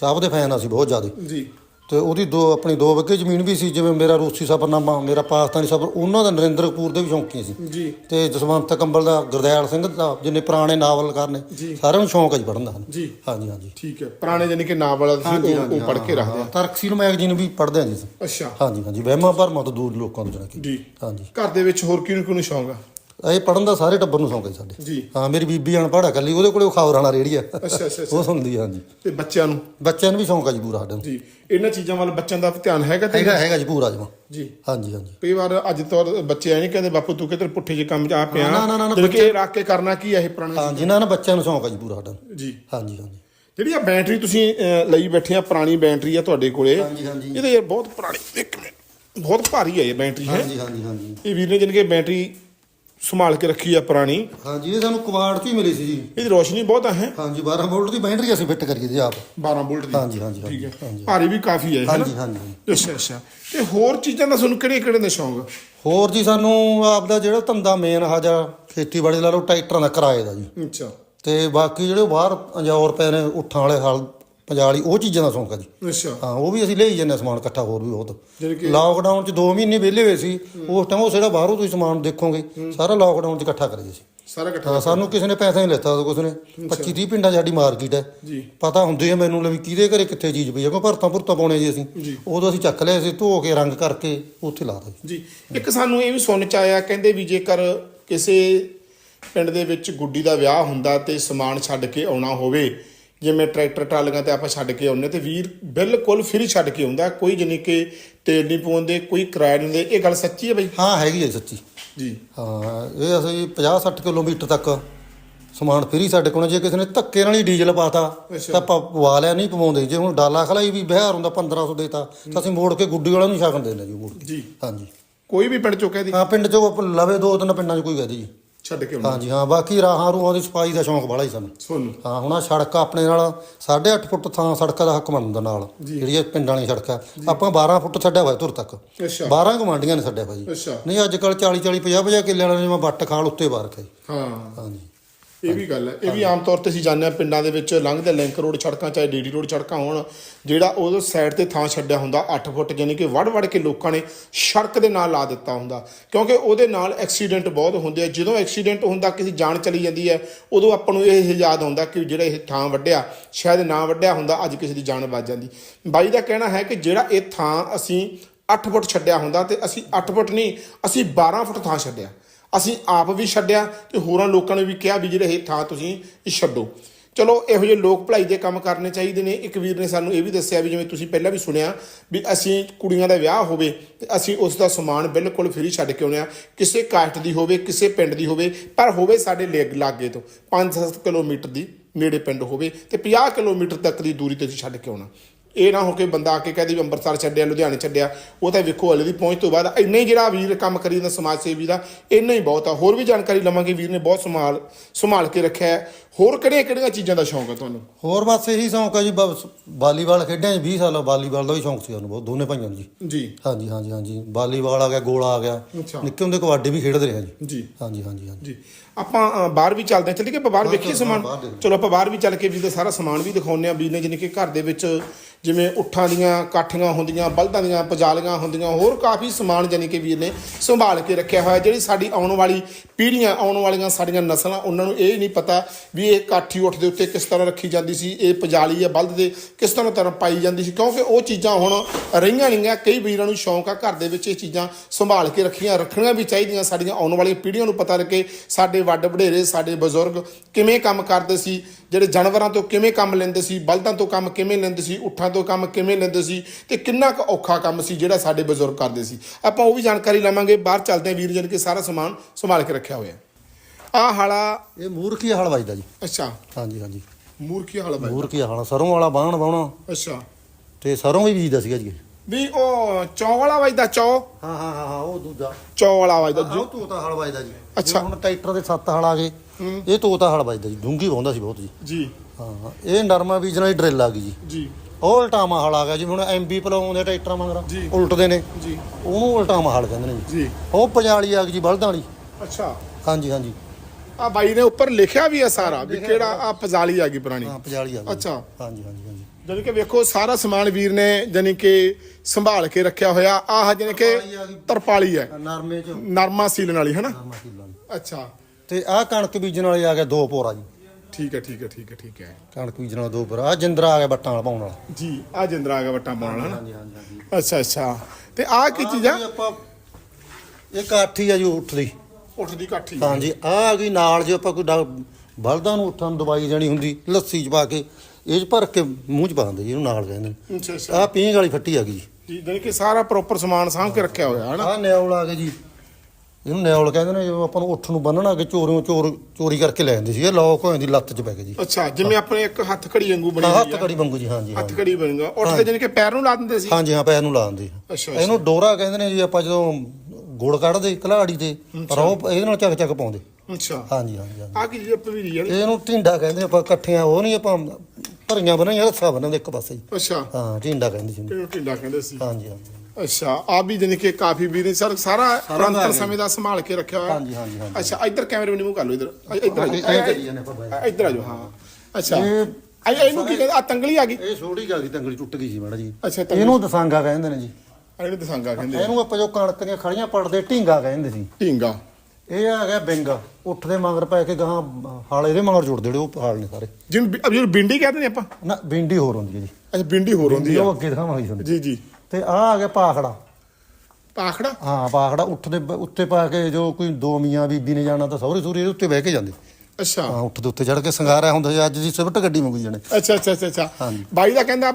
ਸਾਹਿਬ ਦੇ ਫੈਨ ਆ ਸੀ ਬਹੁਤ ਜ਼ਿਆਦਾ। ਜੀ। ਤੇ ਉਹਦੀ ਦੋ ਆਪਣੀ ਦੋ ਵਿੱਗੇ ਜ਼ਮੀਨ ਵੀ ਸੀ ਜਿਵੇਂ ਮੇਰਾ ਰੂਸੀ ਸਫਰਨਾਮਾ ਮੇਰਾ ਪਾਕਿਸਤਾਨੀ ਸਫਰ ਉਹਨਾਂ ਦਾ ਨਰਿੰਦਰ ਕਪੂਰ ਦੇ ਵੀ ਸ਼ੌਂਕੀ ਸੀ। ਜੀ। ਤੇ ਜਸਵੰਤ ਕੰਬਲ ਦਾ ਗੁਰਦਿਆਲ ਸਿੰਘ ਦਾ ਜਿੰਨੇ ਪੁਰਾਣੇ ਨਾਵਲਕਾਰ ਨੇ। ਸਾਰਿਆਂ ਨੂੰ ਸ਼ੌਂਕ ਹੈ ਜੀ ਪੜ੍ਹਨ ਦਾ। ਜੀ। ਹਾਂਜੀ ਹਾਂਜੀ। ਠੀਕ ਹੈ। ਪੁਰਾਣੇ ਜਾਨੀ ਕਿ ਨਾਵਲ ਤੁਸੀਂ ਉਹ- ਪੜ੍ਹ ਕੇ ਰੱਖਦੇ ਆ। ਤਰਕਸੀਲ ਮੈਗਜ਼ੀਨ ਵੀ ਪੜ੍ਹਦੇ ਆ ਜੀ। ਅੱਛਾ। ਹਾਂਜੀ ਹਾਂਜੀ। ਵਹਿਮਾਂ ਭਰਮਾਂ ਤੋਂ ਦੂਰ ਲੋਕਾਂ ਨੂੰ ਜਾਣੀ ਕਿ ਜੀ ਹਾਂਜੀ। ਘਰ ਦੇ ਵਿੱਚ ਹੋਰ ਕਿਹਨੂੰ ਕਿਹਨੂੰ ਸ਼ੌਂਕ ਆ? ਇਹ ਪੜਨ ਦਾ ਸਾਰੇ ਟੱਬਰ ਨੂੰ ਸ਼ੌਂਕ ਹੈ ਸਾਡੇ। ਜੀ। ਹਾਂ ਮੇਰੀ ਬੀਬੀ ਅਨਪੜ੍ਹ ਆ ਕੱਲੀ ਉਹਦੇ ਕੋਲੇ ਖਬਰਾਂ ਵਾਲਾ ਰੇੜੀ ਆ ਅੱਛਾ ਅੱਛਾ ਉਹ ਸੁਣਦੀ ਆ ਹਾਂਜੀ। ਤੇ ਬੱਚਿਆਂ ਨੂੰ? ਬੱਚਿਆਂ ਨੂੰ ਵੀ ਸ਼ੌਂਕ ਆ ਜੀ ਪੂਰਾ ਸਾਡੇ ਨੂੰ। ਜੀ। ਇਹਨਾਂ ਚੀਜ਼ਾਂ ਵੱਲ ਬੱਚਿਆਂ ਦਾ ਧਿਆਨ ਹੈਗਾ ਤੇ ਹੈਗਾ ਹੈਗਾ ਜੀ ਪੂਰਾ ਜਮਾ। ਜੀ। ਹਾਂਜੀ ਹਾਂਜੀ। ਕਈ ਵਾਰ ਅੱਜ ਤੌਰ ਬੱਚੇ ਐ ਨਹੀਂ ਕਹਿੰਦੇ ਬਾਪੂ ਤੂੰ ਕਿਤੇ ਪੁੱਠੇ ਜੇ ਕੰਮ 'ਚ ਆ ਪਿਆ? ਨਾ, ਨਾ, ਨਾ, ਨਾ, ਇਹ ਰੱਖ ਕੇ ਕਰਨਾ ਕੀ ਹੈ ਇਹ ਪੁਰਾਣਾ ਹਾਂ ਜਿਨ੍ਹਾਂ ਨਾਲ ਬੱਚਿਆਂ ਨੂੰ ਸ਼ੌਂਕ ਆ ਜੀ ਪੂਰਾ ਸਾਡਾ। ਨੂੰ। ਜੀ। ਹਾਂਜੀ ਹਾਂਜੀ। ਜਿਹੜੀ ਆ ਬੈਟਰੀ ਤੁਸੀਂ ਲਈ ਬੈਠੇ ਆ ਪੁਰਾਣੀ ਬੈਟਰੀ ਆ ਤੁਹਾਡੇ ਕੋਲੇ ਹਾਂਜੀ, ਹਾਂਜੀ। ਇਹ ਤਾਂ ਯਾਰ ਬਹੁਤ ਪੁਰਾਣੀ ਇੱਕ ਮਿੰਟ। ਬਹੁਤ ਭਾਰੀ ਹੈ ਇਹ ਬੈਟਰੀ ਹੈ। ਹਾਂਜੀ ਹਾਂਜੀ ਹਾਂਜੀ। ਇਹ ਵੀਰ ਨੇ ਜਾਣੀ ਕਿ ਬੈਟਰੀ ਸੰਭਾਲ ਕੇ ਰੱਖੀ ਆ ਪੁਰਾਣੀ। ਹਾਂਜੀ ਇਹ ਸਾਨੂੰ ਕੁਵਾੜ ਹੀ ਮਿਲੀ ਸੀ ਜੀ। ਇਹਦੀ ਰੋਸ਼ਨੀ ਬਹੁਤ ਆ ਹੈ? ਹਾਂਜੀ 12 ਵੋਲਟ ਦੀ ਬੈਟਰੀ ਅਸੀਂ ਫਿੱਟ ਕਰੀਏ ਜੀ ਆਪ। 12 ਵੋਲਟ ਦੀ। ਹਾਂਜੀ, ਹਾਂਜੀ, ਠੀਕ ਹੈ। ਹਾਂਜੀ। ਭਾਰੀ ਵੀ ਕਾਫੀ ਹੈ ਇਹ, ਹਾਂਜੀ ਹੈਨਾ? ਹਾਂਜੀ ਅੱਛਾ ਅੱਛਾ। ਤੇ ਹੋਰ ਚੀਜ਼ਾਂ ਦਾ ਤੁਹਾਨੂੰ ਕਿਹੜੇ ਕਿਹੜੇ ਦੇ ਸ਼ੌਂਕ ਹੋਰ ਜੀ ਸਾਨੂੰ ਆਪ ਦਾ ਜਿਹੜਾ ਧੰਦਾ ਮੇਨ ਹਾਜਾ ਖੇਤੀਬਾੜੀ ਲਾ ਲਓ ਟਰੈਕਟਰਾਂ ਦਾ ਕਿਰਾਏ ਦਾ ਜੀ। ਅੱਛਾ। ਤੇ ਬਾਕੀ ਜਿਹੜੇ ਬਾਹਰ ਅੰਜੌਰ ਪਏ ਨੇ ਉੱਠਾਂ ਵਾਲੇ ਹਲ ਪੰਜਾਲੀ ਉਹ ਚੀਜ਼ਾਂ ਦਾ ਸ਼ੌਂਕ ਆ ਜੀ। ਅੱਛਾ। ਹਾਂ ਉਹ ਵੀ ਅਸੀਂ ਲਈ ਜਾਂਦੇ ਹਾਂ ਸਮਾਨ ਇਕੱਠਾ ਹੋਰ ਵੀ ਬਹੁਤ। ਕਿ- ਲਾਕਡਾਊਨ ਚ 2 ਮਹੀਨੇ ਵਿਹਲੇ ਹੋਏ ਸੀ। ਉਸ ਟਾਈਮ ਉਹ ਜਿਹੜਾ ਬਾਹਰੋਂ ਤੁਸੀਂ ਸਮਾਨ ਦੇਖੋਗੇ। ਸਾਰਾ ਲਾਕਡਾਊਨ ਚ ਇਕੱਠਾ ਕਰੀਏ ਸੀ ਸਾਰਾ ਇਕੱਠਾ ਹਾਂ ਸਾਨੂੰ ਕਿਸੇ ਨੇ ਪੈਸਾ ਨਹੀਂ ਲੈਤਾ ਕੁਛ ਨੇ। 25 30 ਪਿੰਡਾਂ 'ਚ ਸਾਡੀ ਮਾਰਕੀਟ ਹੈ। ਜੀ। ਪਤਾ ਹੁੰਦੀ ਹੈ ਮੈਨੂੰ ਲੈ ਵੀ ਕਿਹਦੇ ਘਰੇ ਕਿੱਥੇ ਚੀਜ਼ ਪਈ ਹੈ ਕੋਈ ਭਰਤਾਂ ਭੁਰਤਾਂ ਪਾਉਣੇ ਜੀ ਅਸੀਂ। ਜੀ। ਉਦੋਂ ਅਸੀਂ ਚੱਕ ਲਿਆ ਸੀ ਧੋ ਕੇ ਰੰਗ ਕਰਕੇ ਉੱਥੇ ਲਾ ਦਿੱਤਾ ਜੀ। ਇੱਕ ਸਾਨੂੰ ਇਹ ਵੀ ਸੁਣਨ ਚ ਆਇਆ ਕਹਿੰਦੇ ਵੀ ਜੇਕਰ ਕਿਸੇ ਪਿੰਡ ਦੇ ਵਿੱਚ ਗੁੱਡੀ ਦਾ ਵਿਆਹ ਹੁੰਦਾ ਤੇ ਸਮਾਨ ਛੱਡ ਕੇ ਆਉਣਾ ਹੋਵੇ ਜਿਵੇਂ ਟਰੈਕਟਰ ਟਰਾਲੀਆਂ ਤੇ ਆਪਾਂ ਛੱਡ ਕੇ ਆਉਂਦੇ ਤੇ ਵੀਰ ਬਿਲਕੁਲ ਫ੍ਰੀ ਛੱਡ ਕੇ ਆਉਂਦਾ ਕੋਈ ਜਾਣੀ ਕਿ ਤੇਲ ਨਹੀਂ ਪਵਾਉਂਦੇ ਕੋਈ ਕਿਰਾਇਆ ਨਹੀਂ ਦਿੰਦੇ। ਇਹ ਗੱਲ ਸੱਚੀ ਹੈ ਬਈ? ਹਾਂ ਹੈਗੀ ਹੈ ਸੱਚੀ। ਜੀ। ਹਾਂ ਇਹ ਅਸੀਂ 50 60 ਕਿਲੋਮੀਟਰ ਤੱਕ ਸਮਾਨ ਫਰੀ ਸਾਡੇ ਕੋਲ ਜੇ ਕਿਸੇ ਨੇ ਧੱਕੇ ਨਾਲ ਹੀ ਡੀਜ਼ਲ ਪਾਤਾ। ਤਾਂ ਆਪਾਂ ਪਵਾ ਲਿਆ ਨਹੀਂ ਪਵਾਉਂਦੇ। ਜੇ ਹੁਣ ਡਾਲਾ ਖਲਾਈ ਵੀ ਬਿਹਾਰ ਹੁੰਦਾ 1500 ਦੇਤਾ ਤਾਂ ਅਸੀਂ ਮੋੜ ਕੇ ਗੁੱਡੀ ਵਾਲਿਆਂ ਨੂੰ ਛਕਣ ਦਿੰਦੇ ਜੀ ਮੋੜ ਕੇ। ਜੀ। ਹਾਂਜੀ। ਕੋਈ ਵੀ ਪਿੰਡ ਚੋਂ ਕਹਿ ਦੀ ਹਾਂ ਪਿੰਡ ਚੋਂ ਲਵੇ ਦੋ ਤਿੰਨ ਪਿੰਡਾਂ 'ਚ ਕੋਈ ਕਹਦੇ ਜੀ ਛੱਡ ਕੇ ਆਉਂਦਾ ਹਾਂਜੀ ਹਾਂ ਬਾਕੀ ਰਾਹਾਂ ਰੂਹਾਂ ਦੀ ਸਫ਼ਾਈ ਦਾ ਸ਼ੌਂਕ ਬੜਾ ਹੀ ਸਾਨੂੰ। ਸੁਣ ਹਾਂ ਹੁਣ ਆਹ ਸੜਕ ਆ ਆਪਣੇ ਨਾਲ 8.5 ਫੁੱਟ ਥਾਂ ਸੜਕ ਦਾ ਹੱਕ ਮੰਨਦਾ ਨਾਲ ਜੀ। ਜਿਹੜੀ ਇਹ ਪਿੰਡਾਂ ਵਾਲੀ ਸੜਕ ਆ ਆਪਾਂ 12 ਫੁੱਟ ਛੱਡਿਆ ਹੋਇਆ ਤੁਰ ਤੱਕ। ਅੱਛਾ। 12 ਗਵਾਂਡੀਆਂ ਨੇ ਛੱਡਿਆ ਹੋਇਆ ਜੀ ਅੱਛਾ। ਨਹੀਂ ਅੱਜ ਕੱਲ 40 40 50 50 ਕਿੱਲੇ ਵਾਲੇ ਨੇ ਮੈਂ ਵੱਟ ਖਾਲ ਉੱਤੇ ਬਾਰ ਕੇ ਹਾਂ। ਹਾਂਜੀ। ਇਹ ਵੀ ਗੱਲ ਹੈ। ਇਹ ਵੀ ਆਮ ਤੌਰ ਤੇ ਅਸੀਂ ਜਾਣਦੇ ਹਾਂ ਪਿੰਡਾਂ ਦੇ ਵਿੱਚ ਲੰਘਦੇ ਲਿੰਕ ਰੋਡ ਸੜਕਾਂ, ਚਾਹੇ ਡੀਡੀ ਰੋਡ ਸੜਕਾਂ ਹੋਣ, ਜਿਹੜਾ ਉਹ ਸਾਈਡ ਤੇ ਥਾਂ ਛੱਡਿਆ ਹੁੰਦਾ 8 ਫੁੱਟ ਯਾਨੀ ਕਿ ਵੜ ਵੜ ਕੇ ਲੋਕਾਂ ਨੇ ਸੜਕ ਦੇ ਨਾਲ ਲਾ ਦਿੱਤਾ ਹੁੰਦਾ। ਕਿਉਂਕਿ ਉਹਦੇ ਨਾਲ ਐਕਸੀਡੈਂਟ ਬਹੁਤ ਹੁੰਦੇ ਆ। ਜਦੋਂ ਐਕਸੀਡੈਂਟ ਹੁੰਦਾ, ਕਿਸੇ ਜਾਨ ਚਲੀ ਜਾਂਦੀ ਹੈ, ਉਦੋਂ ਆਪਾਂ ਨੂੰ ਇਹ ਯਾਦ ਆਉਂਦਾ ਕਿ ਜਿਹੜਾ ਇਹ ਥਾਂ ਵੱਢਿਆ, ਸ਼ਾਇਦ ਨਾ ਵੱਢਿਆ ਹੁੰਦਾ, ਅੱਜ ਕਿਸੇ ਦੀ ਜਾਨ ਬਚ ਜਾਂਦੀ। ਬਾਈ ਦਾ ਕਹਿਣਾ ਹੈ ਕਿ ਜਿਹੜਾ ਇਹ ਥਾਂ ਅਸੀਂ 8 ਫੁੱਟ ਛੱਡਿਆ ਹੁੰਦਾ ਤੇ ਅਸੀਂ 8 ਫੁੱਟ ਨਹੀਂ, ਅਸੀਂ 12 ਫੁੱਟ ਥਾਂ ਛੱਡਿਆ। ਅਸੀਂ ਆਪ ਵੀ ਛੱਡਿਆ ਤੇ ਹੋਰਾਂ ਲੋਕਾਂ ਨੂੰ ਵੀ ਕਿਹਾ ਵੀ ਜਿਹੜੇ ਇਹ ਥਾਂ ਤੁਸੀਂ ਇਹ ਛੱਡੋ। ਚਲੋ, ਇਹੋ ਜਿਹੇ ਲੋਕ ਭਲਾਈ ਦੇ ਕੰਮ ਕਰਨੇ ਚਾਹੀਦੇ ਨੇ। ਇੱਕ ਵੀਰ ਨੇ ਸਾਨੂੰ ਇਹ ਵੀ ਦੱਸਿਆ ਵੀ ਜਿਵੇਂ ਤੁਸੀਂ ਪਹਿਲਾਂ ਵੀ ਸੁਣਿਆ ਵੀ ਅਸੀਂ ਕੁੜੀਆਂ ਦਾ ਵਿਆਹ ਹੋਵੇ ਤੇ ਅਸੀਂ ਉਸ ਦਾ ਸਮਾਨ ਬਿਲਕੁਲ ਫ੍ਰੀ ਛੱਡ ਕੇ ਆਉਂਦੇ ਆ ਕਿਸੇ ਕਾਸਟ ਦੀ ਹੋਵੇ, ਕਿਸੇ ਪਿੰਡ ਦੀ ਹੋਵੇ, ਪਰ ਹੋਵੇ ਸਾਡੇ ਲੇਗ ਲਾਗੇ ਤੋਂ। 5-7 ਕਿਲੋਮੀਟਰ ਦੀ ਨੇੜੇ ਪਿੰਡ ਹੋਵੇ ਤੇ 50 ਕਿਲੋਮੀਟਰ ਤੱਕ ਦੀ ਦੂਰੀ ਤੇ ਅਸੀਂ ਛੱਡ ਕੇ ਆਉਣਾ। ਇਹ ਨਾ ਹੋ ਕੇ ਬੰਦਾ ਆ ਕੇ ਕਹਦੇ ਵੀ ਅੰਮ੍ਰਿਤਸਰ ਛੱਡਿਆ, ਲੁਧਿਆਣੇ ਛੱਡਿਆ। ਉਹ ਤਾਂ ਵੇਖੋ, ਹਲੇ ਦੀ ਪਹੁੰਚ ਤੋਂ ਬਾਅਦ ਇੰਨਾ ਹੀ ਜਿਹੜਾ ਵੀਰ ਕੰਮ ਕਰੀ ਜਾਂਦਾ ਸਮਾਜ ਸੇਵੀ ਦਾ, ਇੰਨਾ ਹੀ ਬਹੁਤ ਆ। ਹੋਰ ਵੀ ਜਾਣਕਾਰੀ ਲਵਾਂਗੇ, ਵੀਰ ਨੇ ਬਹੁਤ ਸੰਭਾਲ ਸੰਭਾਲ ਕੇ ਰੱਖਿਆ ਹੋਰ ਕਿਹੜੀਆਂ ਕਿਹੜੀਆਂ ਚੀਜ਼ਾਂ ਦਾ ਸ਼ੌਂਕ ਹੈ ਤੁਹਾਨੂੰ? ਹੋਰ ਬਸ ਇਹੀ ਸ਼ੌਂਕ ਆ ਜੀ ਬਸ ਵਾਲੀਬਾਲ ਖੇਡਿਆ ਜੀ 20 ਸਾਲ ਵਾਲੀਬਾਲ ਦਾ ਵੀ ਸ਼ੌਂਕ ਸੀ ਸਾਨੂੰ ਬਹੁਤ ਦੋਨੇ ਭਾਈਆਂ ਨੂੰ ਜੀ। ਜੀ। ਹਾਂਜੀ ਹਾਂਜੀ ਹਾਂਜੀ। ਵਾਲੀਬਾਲ ਆ ਗਿਆ ਗੋਲਾ ਆ ਗਿਆ। ਅੱਛਾ। ਨਿੱਕੇ ਹੁੰਦੇ ਕਬੱਡੀ ਵੀ ਖੇਡਦੇ ਰਹੇ ਜੀ। ਜੀ। ਹਾਂਜੀ ਹਾਂਜੀ ਹਾਂਜੀ। ਜੀ। ਆਪਾਂ ਅ, ਬਾਹਰ ਵੀ ਚੱਲਦੇ ਹਾਂ। ਚੱਲੀਏ ਆਪਾਂ ਬਾਹਰ ਵੇਖੀਏ ਚਲੋ, ਸਮਾਨ? ਬਾਹਰ ਦੇਖਦੇ ਚਲੋ ਆਪਾਂ ਬਾਹਰ ਵੀ ਚੱਲ ਕੇ ਵੀ ਤੇ ਸਾਰਾ ਸਮਾਨ ਵੀ ਦਿਖਾਉਂਦੇ ਆ ਵੀ ਨੇ ਜਾਣੀ ਕਿ ਘਰ ਦੇ ਵਿੱਚ ਜਿਵੇਂ ਉੱਠਾਂ ਦੀਆਂ ਕਾਠੀਆਂ ਹੁੰਦੀਆਂ ਬਲਦਾਂ ਦੀਆਂ ਪਜਾਲੀਆਂ ਹੁੰਦੀਆਂ ਹੋਰ ਕਾਫੀ ਸਮਾਨ ਜਾਣੀ ਕਿ ਵੀਰ ਨੇ ਸੰਭਾਲ ਕੇ ਰੱਖਿਆ ਹੋਇਆ। ਜਿਹੜੀ ਸਾਡੀ ਆਉਣ ਵਾਲੀ ਪੀੜ੍ਹੀਆਂ ਆਉਣ ਵਾਲੀਆਂ ਸਾਡੀਆਂ ਨਸਲਾਂ ਉਹਨਾਂ ਨੂੰ ਇਹ ਨਹੀਂ ਪਤਾ ਵੀ ਇਹ ਕਾਠੀ ਉੱਠ ਦੇ ਉੱਤੇ ਕਿਸ ਤਰ੍ਹਾਂ ਰੱਖੀ ਜਾਂਦੀ ਸੀ, ਇਹ ਪਜਾਲੀ ਹੈ ਬਲਦ ਦੇ ਕਿਸ ਤਰ੍ਹਾਂ ਤਰ੍ਹਾਂ ਪਾਈ ਜਾਂਦੀ ਸੀ? ਕਿਉਂਕਿ ਉਹ ਚੀਜ਼ਾਂ ਹੁਣ ਰਹੀਆਂ ਨਹੀਂਆਂ, ਕਈ ਵੀਰਾਂ ਨੂੰ ਸ਼ੌਂਕ ਆ ਘਰ ਦੇ ਵਿੱਚ ਇਹ ਚੀਜ਼ਾਂ ਸੰਭਾਲ ਕੇ ਰੱਖੀਆਂ, ਰੱਖਣੀਆਂ ਵੀ ਚਾਹੀਦੀਆਂ। ਸਾਡੀਆਂ ਆਉਣ ਵਾਲੀਆਂ ਪੀੜ੍ਹੀਆਂ ਨੂੰ ਪਤਾ ਲੱਗੇ ਸਾਡੇ ਵੱਡ ਵਡੇਰੇ, ਸਾਡੇ ਬਜ਼ੁਰਗ ਕਿਵੇਂ ਕੰਮ ਕਰਦੇ ਸੀ, ਜਿਹੜੇ ਜਾਨਵਰਾਂ ਤੋਂ ਕਿਵੇਂ ਕੰਮ ਲੈਂਦੇ ਸੀ, ਬਲਦਾਂ ਤੋਂ ਕੰਮ ਕਿਵੇਂ ਲੈਂਦੇ ਸੀ, ਉੱਠਾਂ ਤੋਂ ਕੰਮ ਕਿਵੇਂ ਲੈਂਦੇ ਸੀ ਤੇ ਕਿੰਨਾ ਕੁ ਔਖਾ ਕੰਮ ਸੀ ਜਿਹੜਾ ਸਾਡੇ ਬਜ਼ੁਰਗ ਕਰਦੇ ਸੀ। ਆਪਾਂ ਉਹ ਵੀ ਜਾਣਕਾਰੀ ਲਵਾਂਗੇ। ਬਾਹਰ ਚੱਲਦੇ ਹਾਂ ਵੀਰ ਜਨ ਕੇ ਸਾਰਾ ਸਮਾਨ ਸੰਭਾਲ ਕੇ ਰੱਖਿਆ ਹੋਇਆ। ਆਹ ਹਾਲਾ ਇਹ ਮੂਰਖੀ ਹਲ ਵੱਜਦਾ ਜੀ। ਅੱਛਾ। ਹਾਂਜੀ ਹਾਂਜੀ। ਮੂਰਖੀ ਹਾਲਾ ਬਾਈ ਮੂਰਖੀ ਹਲ ਸਰੋਂ ਵਾਲਾ ਬਾਣ ਬਾਉਣਾ ਅੱਛਾ। ਤੇ ਸਰੋਂ ਵੀ ਬੀਜਦਾ ਸੀਗਾ ਜੀ ਵੀ ਉਹ ਚੌ ਵਾਲਾ ਵੱਜਦਾ ਚੌ? ਹਾਂ ਹਾਂ ਹਾਂ ਹਾਂ ਉਹ ਦੂਜਾ। ਚੌ ਵਾਲਾ ਵੱਜਦਾ ਉਹ ਤੋਤਾ ਹਲ ਵੱਜਦਾ ਜੀ। ਅੱਛਾ। ਜਿਵੇਂ ਹੁਣ ਟਰੈਕਟਰ ਦੇ ਸੱਤ ਹਲ ਆ ਗਏ। ਇਹ ਤੋਤਾ ਹਲ ਵੱਜਦਾ ਜੀ ਡੂੰਗੀ ਵਾਉਂਦਾ ਸੀ ਬਹੁਤ ਜੀ। ਜੀ। ਹਾਂ ਇਹ ਨਰਮਾ ਬੀਜਣ ਵਾਲੀ ਡਰਿੱਲ ਆ ਗਈ ਜੀ। ਜੀ। ਉਹ ਉਲਟਾਮਾ ਹਲ ਆ ਗਿਆ ਜਿਵੇਂ ਹੁਣ ਐਮਬੀ ਪਲਾਉਂਦੇ ਟਰੈਕਟਰਾਂ ਮਗਰ ਜੀ। ਉਲਟਦੇ ਨੇ। ਜੀ। ਉਹਨੂੰ ਉਲਟਾਮਾ ਹਲ ਕਹਿੰਦੇ ਨੇ ਜੀ। ਜੀ। ਉਹ ਪਜਾਲੀ ਆ ਗਈ ਜੀ ਬਲਦਾਂ ਵਾਲੀ। ਅੱਛਾ। ਹਾਂਜੀ ਹਾਂਜੀ। ਆ ਬਾਈ ਨੇ ਉੱਪਰ ਲਿਖਿਆ ਵੀ ਆ ਸਾਰਾ ਵੀ ਕਿਹੜਾ ਆ ਪਜ਼ਾਲੀ ਆ ਗਈ ਪੁਰਾਣੀ। ਹਾਂ ਪਜਾਲੀ ਆ ਗਈ। ਅੱਛਾ। ਹਾਂਜੀ ਹਾਂਜੀ ਹਾਂਜੀ। ਜਾਣੀ ਕਿ ਵੇਖੋ ਸਾਰਾ ਸਮਾਨ ਵੀਰ ਨੇ ਜਾਣੀ ਕਿ ਸੰਭਾਲ ਕੇ ਰੱਖਿਆ ਹੋਇਆ। ਆਹ ਜਾਣੀ ਕਿ ਤਰਪਾਲੀ ਆ ਹੈ। ਨਰਮੇ ਚ। ਨਰਮਾ ਸੀਲਣ ਵਾਲੀ ਹੈ ਨਾ? ਨਰਮਾ ਕਿੱਲਾ ਅੱਛਾ। ਤੇ ਆਹ ਕਣਕ ਬੀਜਣ ਵਾਲੇ ਆ ਗਏ ਦੋ ਪੋਰਾ ਜੀ। ਠੀਕ ਹੈ ਠੀਕ ਹੈ ਠੀਕ ਹੈ ਠੀਕ ਹੈ। ਕਣਕ ਬੀਜਣ ਵਾਲਾ ਦੋ ਪੋਰਾ। ਆ ਜਿੰਦਰਾ ਆ ਗਿਆ ਬੱਟਾਂ ਵਾਲਾ ਪਾਉਣ ਵਾਲਾ। ਜੀ ਆ ਜਿੰਦਰਾ ਆ ਗਿਆ ਵਟਾਂ ਪਾਉਣ ਵਾਲਾ ਨਾ? ਹਾਂਜੀ ਹਾਂਜੀ ਹਾਂਜੀ। ਅੱਛਾ ਅੱਛਾ। ਤੇ ਆਹ ਕੀ ਚੀਜ਼ ਆ? ਆਪਾਂ ਇਹ ਕਾਠੀ ਆ ਜੀ ਉੱਠਦੀ ਉੱਠਦੀ ਕਾਠੀ ਹਾਂਜੀ ਆਹ ਆ ਗਈ ਨਾਲ ਜੇ ਆਪਾਂ ਕੋਈ ਡਾ- ਬਲਦਾਂ ਨੂੰ ਉੱਠਣ ਨੂੰ ਦਵਾਈ ਦੇਣੀ ਹੁੰਦੀ ਲੱਸੀ ਚ ਪਾ ਕੇ ਇਹ ਚ ਭਰ ਕੇ ਮੂੰਹ ਚ ਪਾ ਦਿੰਦੇ ਜੀ ਇਹਨੂੰ ਨਾਲ ਕਹਿੰਦੇ ਨੇ। ਅੱਛਾ ਅੱਛਾ। ਆਹ ਪੀਂਘ ਵਾਲੀ ਫੱਟੀ ਆ ਗਈ ਜੀ। ਜੀ ਜਾਣੀ ਕਿ ਸਾਰਾ ਪ੍ਰੋਪਰ ਸਮਾਨ ਸਾਂਭ ਕੇ ਰੱਖਿਆ ਹੋਇਆ ਹੈ ਨਾ ਆਹ ਨਿਉਲ ਆ ਗਏ ਜੀ। ਇਹਨੂੰ ਨਿਉਲ ਕਹਿੰਦੇ ਨੇ ਜਦੋਂ ਆਪਾਂ ਨੂੰ ਉੱਠ ਨੂੰ ਬੰਨਣਾ ਕਿ ਚੋਰੀਆਂ ਚੋਰ ਚੋਰੀ ਕਰਕੇ ਲੈ ਜਾਂਦੇ ਸੀ ਇਹ ਲੋਕ ਹੋ ਜਾਂਦੀ ਲੱਤ 'ਚ ਪੈ ਗਏ ਜੀ। ਅੱਛਾ ਜਿਵੇਂ ਆਪਣੇ ਇੱਕ ਹੱਥ ਘੜੀ ਵਾਂਗੂ ਬਣੀ ਹਾਂ ਹੋਈ ਹੱਥ ਆ। ਕੜੀ ਵਾਂਗੂ ਜੀ ਹਾਂਜੀ ਹੱਥ ਹਾਂਜੀ। ਘੜੀ ਬਣੂਗਾ। ਉੱਠਦੇ ਜਾਣੀ ਕਿ ਪੈਰ ਨੂੰ ਲਾ ਦਿੰਦੇ ਸੀ? ਹਾਂਜੀ ਹਾਂ ਪੈਰ ਨੂੰ ਲਾ ਦਿੰਦੇ ਆ। ਅੱਛਾ, ਅੱਛਾ। ਇਹਨੂੰ ਡੋਰਾ ਕਹਿੰਦੇ ਨੇ ਜੀ ਆਪਾਂ ਜਦੋਂ ਗੁੜ ਕੱਢਦੇ ਕਲਾੜੀ ਤੇ ਪਰ ਉਹ ਇਹਦੇ ਨਾਲ ਚੱਕ ਚੱਕ ਪਾਉਂਦੇ। ਅੱਛਾ। ਹਾਂਜੀ ਹਾਂਜੀ ਹਾਂਜੀ। ਆ ਕੀ ਜੀ ਪਵੀਰੀ ਯਾਰ ਇਹਨੂੰ ਢਿੰਡਾ ਕਹਿੰਦੇ ਆਪਾਂ ਇਕੱਠੀਆਂ ਉਹ ਨਹੀਂ ਆਪਾਂ ਭਰੀਆਂ ਬਣਾਈਆਂ ਰੱਸਾ ਬਣਾਉਂਦੇ ਇੱਕ ਪਾਸੇ। ਅੱਛਾ। ਹਾਂ ਢਿੰਡਾ ਕਹਿੰਦੇ ਸੀ। ਉਹਨੂੰ। ਕਿਹਨੂੰ ਢਿੱਲਾ ਕਹਿੰਦੇ ਸੀ। ਹਾਂਜੀ ਹਾਂਜੀ। ਅੱਛਾ ਆ ਵੀ ਜਾਣੀ ਕਿ ਕਾਫੀ ਵੀਰ ਨੇ ਸਰ ਸਾਰਾ ਹੈਗਾ ਸਮੇਂ ਦਾ ਸੰਭਾਲ ਕੇ ਰੱਖਿਆ ਹੋਇਆ। ਹਾਂਜੀ, ਹਾਂਜੀ, ਹਾਂਜੀ। ਅੱਛਾ ਇੱਧਰ ਕੈਮਰੇ ਨੂੰ ਮੂੰਹ ਕਰ ਲਓ ਇੱਧਰ। ਆ, ਇੱਧਰ ਆ ਜਾਓ। ਆਪਾਂ। ਆ, ਇੱਧਰ ਆ ਜਾਓ ਹਾਂ। ਅੱਛਾ। ਇਹ- ਆ ਇਹਨੂੰ ਕੀ ਕਹਿੰਦੇ? ਆ ਤੰਗਲੀ ਆ ਗਈ। ਇਹ ਛੋਟੀ ਗਾ ਗਈ ਤੰਗਲੀ ਟੁੱਟ ਗਈ ਸੀ ਮੈਡਮ ਜੀ। ਅੱਛਾ ਤੰਗਲੀ। ਇਹਨੂੰ ਦਸਾਂਗਾ ਕਹਿੰਦੇ ਨੇ ਜੀ। ਆ ਇਹਨੂੰ ਦਸਾਂਗਾ ਕਹਿੰਦੇ ਇਹਨੂੰ ਆਪਾਂ ਜੋ ਕਣਕ ਦੀਆਂ ਖੜੀਆਂ ਪੜਦੇ ਢੀਂਗਾ ਕਹਿੰਦੇ ਸੀ। ਢੀਂਗਾ। ਇਹ ਆ ਗਿਆ ਬਿੰਗ। ਉੱਠਦੇ ਮਗਰ ਪੈ ਕੇ ਗਾਂ ਹਾਲ ਇਹਦੇ ਮਗਰ ਜੁੜਦੇ ਜਿਹੜੇ ਉਹ ਹਾਲ ਨੇ ਸਾਰੇ। ਜਿਹਨੂੰ ਬਿ- ਜਿਹਨੂੰ ਬਿੰਡੀ ਕਹਿੰਦੇ ਨੇ ਆਪਾਂ? ਨਾ ਬਿੰਡੀ ਹੋਰ ਹੁੰਦੀ ਹੈ ਜੀ। ਅੱਛਾ ਬਿੰਡੀ ਹੋਰ ਹੁੰਦੀ ਉਹ ਆ। ਅੱਗੇ ਦਿਖਾਵਾਂਗੇ ਤੁਹਾਨੂੰ। ਜੀ ਜੀ। ਤੇ ਆ ਆ ਗਿਆ ਪਾਖੜਾ। ਪਾਖੜਾ? ਹਾਂ ਪਾਖੜਾ ਉੱਠਦੇ ਬ- ਉੱਤੇ ਪਾ ਕੇ ਜੋ ਕੋਈ ਦੋ ਮੀਆਂ ਬੀਬੀ ਨੇ ਜਾਣਾ ਤਾਂ ਸਹੁਰੇ ਸੂਰੇ ਇਹਦੇ ਉੱਤੇ ਬਹਿ ਕੇ ਜਾਂਦੇ। ਅੱਛਾ। ਹਾਂ ਉੱਠ ਦੇ ਉੱਤੇ ਚੜ ਕੇ ਸੰਗਾਰਿਆ ਹੁੰਦਾ ਸੀ ਅੱਜ ਦੀ ਸਿਵਟ ਗੱਡੀ ਮੰਗੀ ਜਾਣੇ। ਅੱਛਾ ਅੱਛਾ ਅੱਛਾ ਅੱਛਾ। ਹਾਂਜੀ। ਬਾਈ ਦਾ ਕਹਿੰਦਾ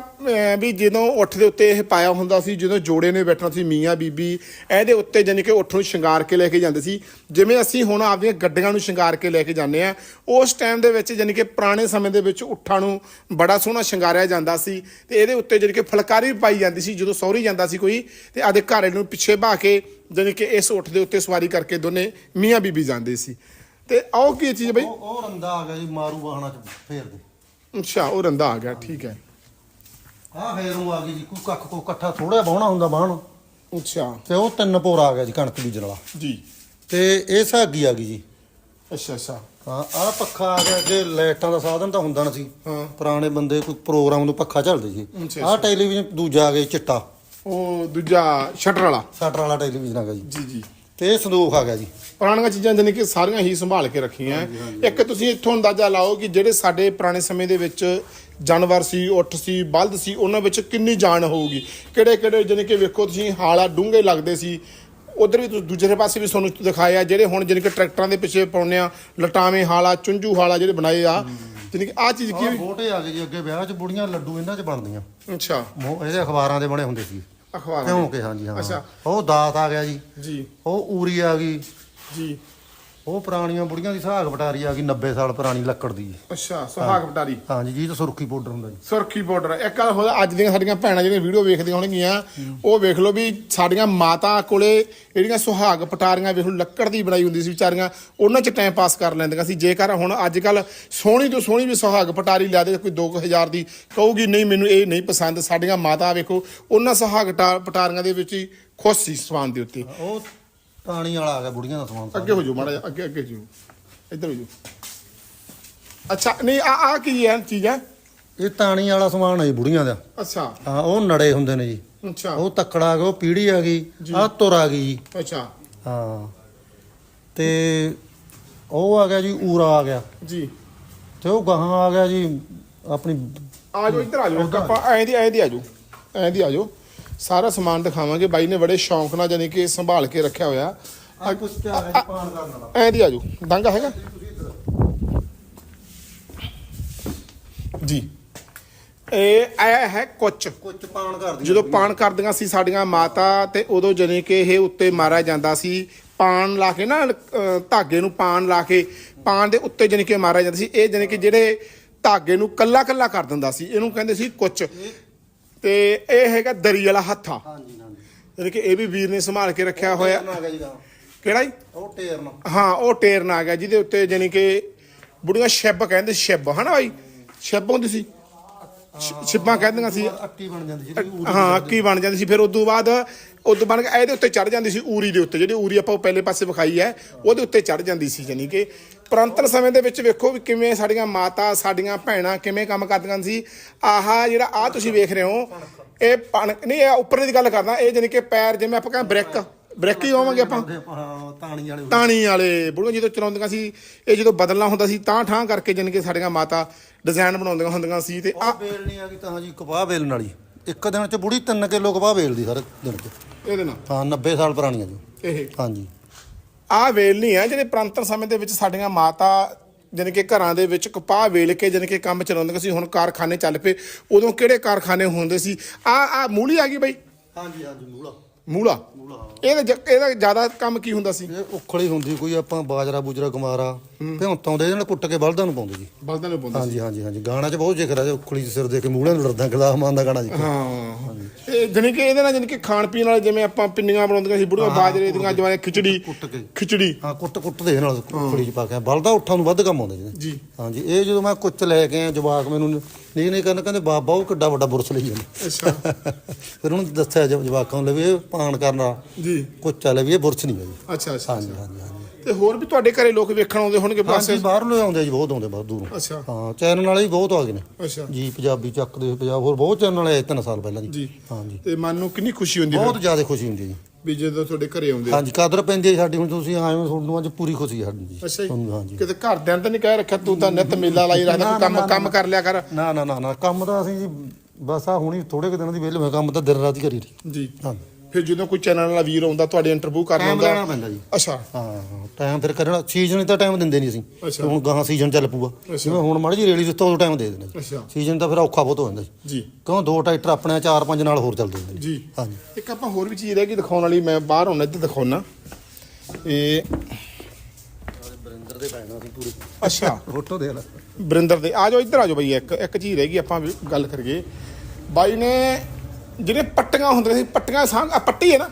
ਵੀ ਜਦੋਂ ਉੱਠ ਦੇ ਉੱਤੇ ਇਹ ਪਾਇਆ ਹੁੰਦਾ ਸੀ ਜਦੋਂ ਜੋੜੇ ਨੇ ਬੈਠਣਾ ਸੀ ਮੀਆਂ ਬੀਬੀ ਇਹਦੇ ਉੱਤੇ ਜਾਨੀ ਕਿ ਉੱਠ ਨੂੰ ਸ਼ਿੰਗਾਰ ਕੇ ਲੈ ਕੇ ਜਾਂਦੇ ਸੀ। ਜਿਵੇਂ ਅਸੀਂ ਹੁਣ ਆਪਦੀਆਂ ਗੱਡੀਆਂ ਨੂੰ ਸ਼ਿੰਗਾਰ ਕੇ ਲੈ ਕੇ ਜਾਂਦੇ ਆ ਉਸ ਟਾਈਮ ਦੇ ਵਿੱਚ ਜਾਨੀ ਕਿ ਪੁਰਾਣੇ ਸਮੇਂ ਦੇ ਵਿੱਚ ਉੱਠਾਂ ਨੂੰ ਬੜਾ ਸੋਹਣਾ ਸ਼ਿੰਗਾਰਿਆ ਜਾਂਦਾ ਸੀ ਤੇ ਇਹਦੇ ਉੱਤੇ ਜਾਨੀ ਕਿ ਫੁਲਕਾਰੀ ਵੀ ਪਾਈ ਜਾਂਦੀ ਸੀ ਜਦੋਂ ਸਹੁਰੀ ਜਾਂਦਾ ਸੀ ਕੋਈ ਤੇ ਆਦੇ ਘਰ ਨੂੰ ਪਿੱਛੇ ਬਾ ਕੇ ਜਾਨੀ ਕਿ ਇਸ ਉੱਠ ਦੇ ਉੱਤੇ ਸਵਾਰੀ ਕਰਕੇ ਦੋਨੇ ਮੀਆਂ ਬੀਬੀ ਜਾਂਦੇ ਸੀ। ਤੇ ਆਓ ਕੀ ਚੀਜ਼ ਬਈ? ਉਹ ਉਹ ਰੰਦਾ ਆ ਗਿਆ ਜੀ ਮਾਰੂ ਵਾਹਣਾ ਚ ਫੇਰਦੇ ਅੱਛਾ ਉਹ ਰੰਦਾ ਆ ਗਿਆ ਠੀਕ ਹੈ। ਆਹ ਫੇਰੂ ਆ ਗਈ ਜੀ ਕੋਈ ਕੱਖ ਕੋ ਇਕੱਠਾ ਥੋੜਾ ਬਾਹਣਾ ਹੁੰਦਾ ਬਾਹਣ ਅੱਛਾ। ਤੇ ਉਹ ਤਿੰਨ ਪੋਰ ਆ ਗਿਆ ਜੀ ਕਣਕ ਬੀਜਣ ਵਾਲਾ ਜੀ। ਤੇ ਇਹ ਸਾਗੀ ਆ ਗਈ ਜੀ। ਅੱਛਾ ਅੱਛਾ। ਹਾਂ ਆਹ ਪੱਖਾ ਆ ਗਿਆ ਅੱਗੇ ਲਾਈਟਾਂ ਦਾ ਸਾਧਨ ਤਾਂ ਹੁੰਦਾ ਨਾ ਸੀ। ਹਾਂ। ਪੁਰਾਣੇ ਬੰਦੇ ਕੋਈ ਪ੍ਰੋਗਰਾਮ ਨੂੰ ਪੱਖਾ ਚੱਲਦੇ ਸੀ। ਅੱਛਾ, ਆਹ ਟੈਲੀਵਿਜ਼ਨ ਦੂਜਾ ਆ ਗਿਆ ਜੀ, ਚਿੱਟਾ। ਉਹ ਦੂਜਾ ਸ਼ਟਰ ਵਾਲਾ। ਸ਼ਟਰ ਵਾਲਾ ਟੈਲੀਵਿਜ਼ਨ ਆ ਗਿਆ ਜੀ। ਜੀ ਜੀ। ਤੇ ਇਹ ਸੰਦੂਕ ਆ ਗਿਆ ਜੀ। ਪੁਰਾਣੀਆਂ ਚੀਜ਼ਾਂ ਜਾਨੀ ਕਿ ਸਾਰੀਆਂ ਹੀ ਸੰਭਾਲ ਕੇ ਰੱਖੀਆਂ। ਇੱਕ ਤੁਸੀਂ ਇੱਥੋਂ ਅੰਦਾਜ਼ਾ ਲਾਓ ਕਿ ਜਿਹੜੇ ਸਾਡੇ ਪੁਰਾਣੇ ਸਮੇਂ ਦੇ ਵਿੱਚ ਜਾਨਵਰ ਸੀ ਉੱਠ ਸੀ ਬਲਦ ਸੀ ਉਹਨਾਂ ਵਿੱਚ ਕਿੰਨੀ ਜਾਨ ਹੋਊਗੀ? ਕਿਹੜੇ ਕਿਹੜੇ ਜਾਨੀ ਕਿ ਵੇਖੋ ਤੁਸੀਂ ਹਾਲਾ ਡੂੰਘੇ ਲੱਗਦੇ ਸੀ। ਉਧਰ ਵੀ ਤੁਸੀਂ ਦੂਜੇ ਪਾਸੇ ਵੀ ਤੁਹਾਨੂੰ ਦਿਖਾਇਆ ਜਿਹੜੇ ਹੁਣ ਜਾਨੀ ਕਿ ਟਰੈਕਟਰਾਂ ਦੇ ਪਿੱਛੇ ਪਾਉਂਦੇ ਆ ਲਟਾਵੇਂ ਹਾਲਾ ਚੁੰਝੂ ਹਾਲਾ ਜਿਹੜੇ ਬਣਾਏ ਆ। ਜਾਨੀ ਕਿ ਆ ਚੀਜ਼ ਕੀ ਬੋਟੇ ਆ ਗਏ ਜੀ ਅੱਗੇ ਵਿਆਹ 'ਚ ਬੁੜੀਆਂ ਲੱਡੂ ਇਹਨਾਂ 'ਚ ਬਣਦੀਆਂ। ਅੱਛਾ। ਮੋ- ਇਹਦੇ ਅਖਬਾਰਾਂ ਦੇ ਬਣੇ ਹੁੰਦੇ ਸੀ। ਅਖਬਾਰ ਕਿਉਂ ਕਿ ਹਾਂਜੀ ਹਾਂ। ਅੱਛਾ। ਉਹ ਦਾਤ ਆ ਗਿਆ ਜੀ। ਜੀ। ਉਹ ਊਰੀ ਆ ਗਈ। ਜੀ। ਉਹ ਪੁਰਾਣੀਆਂ ਬੁੜੀਆਂ ਦੀ ਸਾਗ ਬਟਾਰੀ ਆ ਗਈ 90 ਸਾਲ ਪੁਰਾਣੀ ਲੱਕੜ ਦੀ। ਅੱਛਾ ਸੁਹਾਗ ਪਟਾਰੀ ਹਾਂਜੀ ਜੀ ਤਾਂ ਸੁਰਖੀ ਪਾਊਡਰ ਹੁੰਦਾ ਜੀ। ਸੁਰਖੀ ਬਾਰਡਰ ਇੱਕ ਗੱਲ ਹੋਰ ਅੱਜ ਦੀਆਂ ਸਾਡੀਆਂ ਭੈਣਾਂ ਜਿਹੜੀਆਂ ਵੀਡੀਓ ਵੇਖਦੀਆਂ ਹੋਣਗੀਆਂ ਉਹ ਵੇਖ ਲਓ ਵੀ ਸਾਡੀਆਂ ਮਾਤਾ ਕੋਲੇ ਜਿਹੜੀਆਂ ਸੁਹਾਗ ਪਟਾਰੀਆਂ ਵੇਖ ਲਓ ਲੱਕੜ ਦੀ ਬਣਾਈ ਹੁੰਦੀ ਸੀ ਵਿਚਾਰੀਆਂ ਉਹਨਾਂ 'ਚ ਟਾਈਮ ਪਾਸ ਕਰ ਲੈਂਦੀਆਂ ਸੀ। ਜੇਕਰ ਹੁਣ ਅੱਜ ਕੱਲ ਸੋਹਣੀ ਤੋਂ ਸੋਹਣੀ ਵੀ ਸੁਹਾਗ ਪਟਾਰੀ ਲਿਆ ਦੇ ਕੋਈ 2000 ਦੀ ਕਹੂਗੀ ਨਹੀਂ ਮੈਨੂੰ ਇਹ ਨਹੀਂ ਪਸੰਦ। ਸਾਡੀਆਂ ਮਾਤਾ ਵੇਖੋ ਉਹਨਾਂ ਸੁਹਾਗ ਪਟਾਰੀਆਂ ਦੇ ਵਿੱਚ ਹੀ ਖੁਸ਼ ਸੀ ਸਵਾਨ ਦੇ ਉੱਤੇ। ਉਹ ਟਾਣੀ ਵਾਲਾ ਆ ਗਿਆ ਬੁੜੀਆਂ ਦਾ ਸਮਾਨ ਅੱਗੇ ਹੋ ਜਾਓ ਮਾੜਾ ਜਿਹਾ ਅੱਗੇ ਅੱਗੇ ਜਾਓ। ਇੱਧਰ ਹੋ ਜਾਓ। ਅੱਛਾ ਨਹੀਂ ਆ ਆ ਕੀ ਹੈ ਚੀਜ਼ ਹੈ ਇਹ ਤਾਣੀ ਵਾਲਾ ਸਮਾਨ ਹੈ ਜੀ ਬੁੜੀਆਂ ਦਾ। ਅੱਛਾ। ਹਾਂ ਉਹ ਨੜੇ ਹੁੰਦੇ ਨੇ ਜੀ। ਅੱਛਾ। ਉਹ ਤੱਕੜਾ ਆ ਗਿਆ ਉਹ ਪੀੜੀ ਆ ਗਈ ਆਹ ਤੁਰ ਆ ਗਈ ਜੀ। ਅੱਛਾ। ਹਾਂ। ਤੇ ਉਹ ਆ ਗਿਆ ਜੀ ਊਰਾ ਆ ਗਿਆ। ਜੀ। ਤੇ ਉਹ ਗਾਹਾਂ ਆ ਗਿਆ ਜੀ ਆਪਣੀ ਆ ਜਾਓ ਇੱਧਰ ਆ ਜਾਓ ਆਪਾਂ ਐਂ ਦੀ ਐਂ ਦੀ ਆ ਜਾਓ। ਐਂ ਦੀ ਆ ਜਾਓ। ਸਾਰਾ ਸਮਾਨ ਦਿਖਾਵਾਂਗੇ। ਬਾਈ ਨੇ ਬੜੇ ਸ਼ੌਂਕ ਨਾਲ ਜਾਨੀ ਕਿ ਸੰਭਾਲ ਕੇ ਰੱਖਿਆ ਹੋਇਆ। ਆ ਕੁਛ ਤੇ ਆ ਗਿਆ ਜੀ ਪਾਣ ਕਰਨ ਵਾਲਾ ਐਂ ਦੀ ਆ ਜਾਓ। ਡਾਂਗਾ ਹੈਗਾ? ਜੀ। ਇਹ ਆਇਆ ਹੈ ਕੁੱਚ। ਕੁਛ ਪਾਣ ਕਰਦੀ ਜਦੋਂ ਪਾਣ ਕਰਦੀਆਂ ਸੀ ਸਾਡੀਆਂ ਮਾਤਾ ਤੇ ਉਦੋਂ ਜਾਨੀ ਕਿ ਇਹ ਉੱਤੇ ਮਾਰਿਆ ਜਾਂਦਾ ਸੀ। ਪਾਣ ਲਾ ਕੇ ਨਾ ਅਹ, ਧਾਗੇ ਨੂੰ ਪਾਣ ਲਾ ਕੇ ਪਾਣ ਦੇ ਉੱਤੇ ਜਾਨੀ ਕਿ ਮਾਰਿਆ ਜਾਂਦਾ ਸੀ। ਇਹ ਜਾਨੀ ਕਿ ਜਿਹੜੇ ਧਾਗੇ ਨੂੰ ਕੱਲਾ ਕੱਲਾ ਕਰ ਦਿੰਦਾ ਸੀ। ਇਹਨੂੰ ਕਹਿੰਦੇ ਸੀ ਕੁੱਚ। ਤੇ ਇਹ ਹੈਗਾ ਦਰੀ ਵਾਲਾ ਹੱਥਾ ਹਾਂਜੀ ਹਾਂਜੀ। ਜਾਨੀ ਕਿ ਇਹ ਵੀ ਵੀਰ ਨੇ ਸੰਭਾਲ ਕੇ ਰੱਖਿਆ ਹੋਇਆ। ਜੀ। ਕਿਹੜਾ ਜੀ? ਉਹ ਟੇਰਨ। ਹਾਂ ਉਹ ਟੇਰਨ ਆ ਗਿਆ ਜਿਹਦੇ ਉੱਤੇ ਜਾਨੀ ਕਿ ਬੁੜੀਆਂ ਸ਼ਿਬ ਕਹਿੰਦੇ ਸ਼ਿਬ ਹਨਾ ਬਾਈ? ਸ਼ਿਬ ਹੁੰਦੀ ਸੀ। ਸ਼ਿ- ਸ਼ਿਬਾਂ ਕਹਿੰਦੀਆਂ ਸੀ। ਅੱਟੀ ਬਣ ਜਾਂਦੀ ਜਿਹੜੀ ਹਾਂ ਕੀ ਬਣ ਜਾਂਦੀ ਸੀ। ਫਿਰ ਉਦੋਂ ਬਾਅਦ ਉਦੋਂ ਬਣ ਕੇ ਇਹਦੇ ਉੱਤੇ ਚੜ ਜਾਂਦੀ ਸੀ ਊਰੀ ਦੇ ਉੱਤੇ। ਜਿਹੜੀ ਊਰੀ ਆਪਾਂ ਉਹ ਪਹਿਲੇ ਪਾਸੇ ਵਿਖਾਈ ਹੈ ਉਹਦੇ ਉੱਤੇ ਚੜ ਜਾਂਦੀ ਸੀ ਜਾਨੀ ਕਿ ਪੁਰਾਤਨ ਸਮੇਂ ਦੇ ਵਿੱਚ ਵੇਖੋ ਵੀ ਕਿਵੇਂ ਸਾਡੀਆਂ ਮਾਤਾ ਸਾਡੀਆਂ ਭੈਣਾਂ ਕਿਵੇਂ ਕੰਮ ਕਰਦੀਆਂ ਸੀ। ਆਹ ਜਿਹੜਾ ਆ ਤੁਸੀਂ ਵੇਖ ਰਹੇ ਹੋ ਇਹ ਪਣਕ ਨਹੀਂ ਇਹ ਉੱਪਰ ਦੀ ਗੱਲ ਕਰਦਾ ਇਹ ਜਾਨੀ ਕਿ ਪੈਰ ਜਿਵੇਂ ਆਪਾਂ ਕਹਿੰਦੇ ਬ੍ਰੇਕ ਬ੍ਰੇਕ ਹੀ ਹੋਵਾਂਗੇ ਆਪਾਂ। ਤਾਣੀ ਵਾਲੇ ਤਾਣੀ ਵਾਲੇ ਬੁੜੀਆਂ ਜਦੋਂ ਚਲਾਉਂਦੀਆਂ ਸੀ ਇਹ ਜਦੋਂ ਬਦਲਣਾ ਹੁੰਦਾ ਸੀ ਤਾਂ ਠਾਂ ਕਰਕੇ ਜਾਨੀ ਕਿ ਸਾਡੀਆਂ ਮਾਤਾ ਡਿਜ਼ਾਈਨ ਬਣਾਉਂਦੀਆਂ ਹੁੰਦੀਆਂ ਸੀ ਤੇ ਆ ਵੇਲ ਨਹੀਂ ਆ ਗਈ ਤਾਂ ਜੀ ਕਪਾਹ ਵੇਲਣ ਵਾਲੀ। ਇੱਕ ਦਿਨ ਚ ਬੁੜੀ 3 ਕਿਲੋ ਕਪਾਹ ਵੇਲਦੀ ਹਰ ਦਿਨ ਚ। ਇਹਦੇ ਨਾਲ। ਹਾਂ 90 ਸਾਲ ਪੁਰਾਣੀ ਆ ਜੀ। ਇਹ। ਹਾਂਜੀ। ਆਹ ਵੇਲਣੀ ਨਹੀਂ ਹੈ ਜਿਹੜੇ ਪੁਰਾਤਨ ਸਮੇਂ ਦੇ ਵਿੱਚ ਸਾਡੀਆਂ ਮਾਤਾ ਜਾਣੀ ਕਿ ਘਰਾਂ ਦੇ ਵਿੱਚ ਕਪਾਹ ਵੇਲ ਕੇ ਜਾਣੀ ਕਿ ਕੰਮ ਚਲਾਉਂਦੇ ਸੀ, ਹੁਣ ਕਾਰਖਾਨੇ ਚੱਲ ਪਏ। ਉਦੋਂ ਕਿਹੜੇ ਕਾਰਖਾਨੇ ਹੁੰਦੇ ਸੀ? ਆ ਆ ਮੂਲੀ ਆ ਗਈ ਬਈ। ਹਾਂਜੀ ਹਾਂਜੀ, ਮੂਲਾ। ਮੂਲਾ। ਇਹਦਾ ਜ- ਇਹਦਾ ਜ਼ਿਆਦਾ ਕੰਮ ਕੀ ਹੁੰਦਾ ਸੀ? ਇਹ ਉਖਲੀ ਹੁੰਦੀ ਕੋਈ ਆਪਾਂ ਬਾਜਰਾ ਬੂਜਰਾ ਗਮਾਰਾ ਭਿਉਂਤਾਂ ਦੇ ਨਾਲ ਕੁੱਟ ਕੇ ਬਲਦਾਂ ਨੂੰ ਪਾਉਂਦੇ ਜੀ ਬਲਦਾਂ ਨੂੰ ਪਾਉਂਦੇ ਹਾਂਜੀ ਹਾਂਜੀ ਹਾਂਜੀ। ਗਾਣਾ ਚ ਬਹੁਤ ਜ਼ਿਕਰ ਹੈ ਉਖਲੀ ਸਿਰ ਦੇ ਕੇ ਮੂਹਲੇ ਨੂੰ ਲੜਦਾ ਗਲਾਸ ਮਾਨ ਦਾ ਗਾਣਾ ਜੀ ਹਾਂ। ਇਹ ਜਾਣੀ ਕਿ ਇਹਦੇ ਨਾਲ ਜਾਣੀ ਕਿ ਖਾਣ ਪੀਣ ਵਾਲੇ ਜਿਵੇਂ ਆਪਾਂ ਪਿੰਨੀਆਂ ਬਣਾਉਂਦੀਆਂ ਸੀ ਬੁੜੀਆਂ ਬਾਜਰੇ ਦੀਆਂ ਜਵਾਨੇ ਖਿਚੜੀ ਕੁੱਟ ਕੇ। ਖਿਚੜੀ। ਹਾਂ ਕੁੱਟ ਕੁੱਟ ਦੇ ਨਾਲ ਉਖਲੀ ਚ ਪਾ ਕੇ। ਬਲਦਾ ਉੱਠਾਂ ਨੂੰ ਵੱਧ ਕੰਮ ਆਉਂਦਾ ਜੀ ਜੀ। ਹਾਂਜੀ ਇਹ ਜਦੋਂ ਮੈਂ ਕੁੱਚ ਲੈ ਕੇ ਆਇਆ ਜਵਾਕ ਮੈਨੂੰ ਨਹੀਂ ਨਹੀਂ ਕਰਨ ਕਹਿੰਦੇ ਬਾਬਾ ਉਹ ਕਿੱਡਾ ਵੱਡਾ ਬੁਰਸ ਲਈ ਜਾਂਦਾ। ਅੱਛਾ। ਫਿਰ ਉਹਨੂੰ ਦੱਸਿਆ ਜਵ- ਜਵਾਕਾਂ ਨੂੰ ਲੈ ਵੀ ਇਹ ਪਾਣ ਕਰਨਾ ਜੀ। ਕੁੱਚ ਲੈ ਵੀ ਇਹ ਬੁਰਸ ਨਹੀਂ ਹੈ ਜੀ ਅੱਛਾ ਅੱਛਾ। ਹਾਂਜੀ ਹਾਂਜੀ ਹਾਂਜੀ। ਤੇ ਹੋਰ ਵੀ ਤੁਹਾਡੇ ਘਰੇ ਲੋਕ ਵੇਖਣ ਆਉਂਦੇ ਹੋਣਗੇ ਪਾਸੇ? ਬਾਹਰੋਂ ਆਉਂਦੇ ਜੀ ਬਹੁਤ ਆਉਂਦੇ ਬਹੁਤ ਦੂਰੋਂ। ਅੱਛਾ। ਹਾਂ ਚੈਨਲ ਵਾਲੇ ਵੀ ਬਹੁਤ ਆ ਗਏ ਨੇ। ਅੱਛਾ। ਜੀ ਪੰਜਾਬੀ ਚੱਕਦੇ ਪੰਜਾਬ ਹੋਰ ਬਹੁਤ ਚੈਨਲ ਆਏ ਤਿੰਨ ਸਾਲ ਪਹਿਲਾਂ ਜੀ। ਜੀ। ਹਾਂਜੀ। ਤੇ ਮਨ ਨੂੰ ਕਿੰਨੀ ਖੁਸ਼ੀ ਹੁੰਦੀ ਬਹੁਤ ਜ਼ਿਆਦਾ ਖੁਸ਼ੀ ਹੁੰਦੀ ਹੈ ਜੀ। ਵੀ ਜਦੋਂ ਤੁਹਾਡੇ ਘਰੇ ਆਉਂਦੇ। ਹਾਂਜੀ ਕਦਰ ਪੈਂਦੀ ਹੈ ਸਾਡੀ ਹੁਣ ਤੁਸੀਂ ਆਏ ਹੋ ਤੁਹਾਨੂੰ ਅੱਜ ਪੂਰੀ ਖੁਸ਼ੀ ਹੈ ਸਾਡੀ ਜੀ। ਅੱਛਾ ਤੁਹਾਨੂੰ, ਜੀ ਹਾਂਜੀ। ਕਿਤੇ ਘਰਦਿਆਂ ਤਾਂ ਨਹੀਂ ਕਹਿ ਰੱਖਿਆ ਤੂੰ ਤਾਂ ਨਿਤ ਮੇਲਾ ਲਾਈ ਰੱਖਦਾ ਤੂੰ ਕੰਮ ਕੰਮ ਕਰ ਲਿਆ ਕਰ। ਨਾ ਨਾ ਨਾ ਨਾ ਕੰਮ ਤਾਂ ਅਸੀਂ ਜੀ ਬਸ ਆ ਹੁਣੀ ਥੋੜੇ ਕੁ ਦਿਨਾਂ ਦੀ ਵਿਹਲੇ ਹੋਏ ਕੰਮ ਤਾਂ ਦਿਨ ਰਾਤ ਹੀ ਕਰੀ ਰਹੀ ਜੀ। ਹਾਂ ਫਿਰ ਜਦੋਂ ਕੋਈ ਚੈਨਲ ਵਾਲਾ ਵੀਰ ਆਉਂਦਾ ਤੁਹਾਡੇ ਇੰਟਰਵਿਊ ਕਰਨ ਟਾਈਮ ਆਉਂਦਾ। ਲੈਣਾ ਪੈਂਦਾ ਜੀ। ਅੱਛਾ। ਹਾਂ ਟਾਈਮ ਫਿਰ ਕਰਨਾ ਸੀਜ਼ਨ ਤਾਂ ਟਾਈਮ ਦਿੰਦੇ ਨਹੀਂ ਅਸੀਂ। ਅੱਛਾ। ਹੁਣ ਗਾਹਾਂ ਸੀਜ਼ਨ ਚੱਲ ਪੂਗਾ ਜਿਵੇਂ ਹੁਣ ਮਾੜੀ ਜੀ ਰੇਲੀ ਦਿੱਤਾ ਉਹ ਟਾਈਮ ਦੇ ਦਿੰਦੇ ਅੱਛਾ। ਸੀਜ਼ਨ ਤਾਂ ਫਿਰ ਔਖਾ ਬਹੁਤ ਹੋ ਜਾਂਦਾ ਜੀ। ਜੀ। ਕਿਉਂ? ਦੋ ਟਰੈਕਟਰ ਆਪਣੇ ਚਾਰ ਪੰਜ ਨਾਲ ਹੋਰ ਚੱਲਦੇ ਹੁੰਦੇ ਨੇ। ਜੀ। ਹਾਂਜੀ। ਇੱਕ ਆਪਾਂ ਹੋਰ ਵੀ ਚੀਜ਼ ਰਹਿ ਗਈ ਦਿਖਾਉਣ ਵਾਲੀ ਮੈਂ ਬਾਹਰ ਹੁਣ ਇੱਧਰ ਦਿਖਾਉਣਾ ਇਹ ਬਰਿੰਦਰ ਦੇ ਪੈਣਾ ਅਸੀਂ ਪੂਰੇ। ਅੱਛਾ। ਫੋਟੋ ਦੇ ਲੈ। ਬਰਿੰਦਰ ਦੇ ਆ ਜਾਓ ਇੱਧਰ ਆ ਜਾਓ ਬਈ ਇੱਕ ਇੱਕ ਚੀਜ਼ ਰਹਿ ਗਈ ਆਪਾਂ ਵੀ ਗੱਲ ਕਰੀਏ। ਬਾਈ ਨੇ ਜਿਹੜੇ ਪੱਟੀਆਂ ਹੁੰਦੀਆਂ ਸੀ ਪੱਟੀਆਂ ਸਾਂ ਆ ਪੱਟੀ ਹੈ ਨਾ?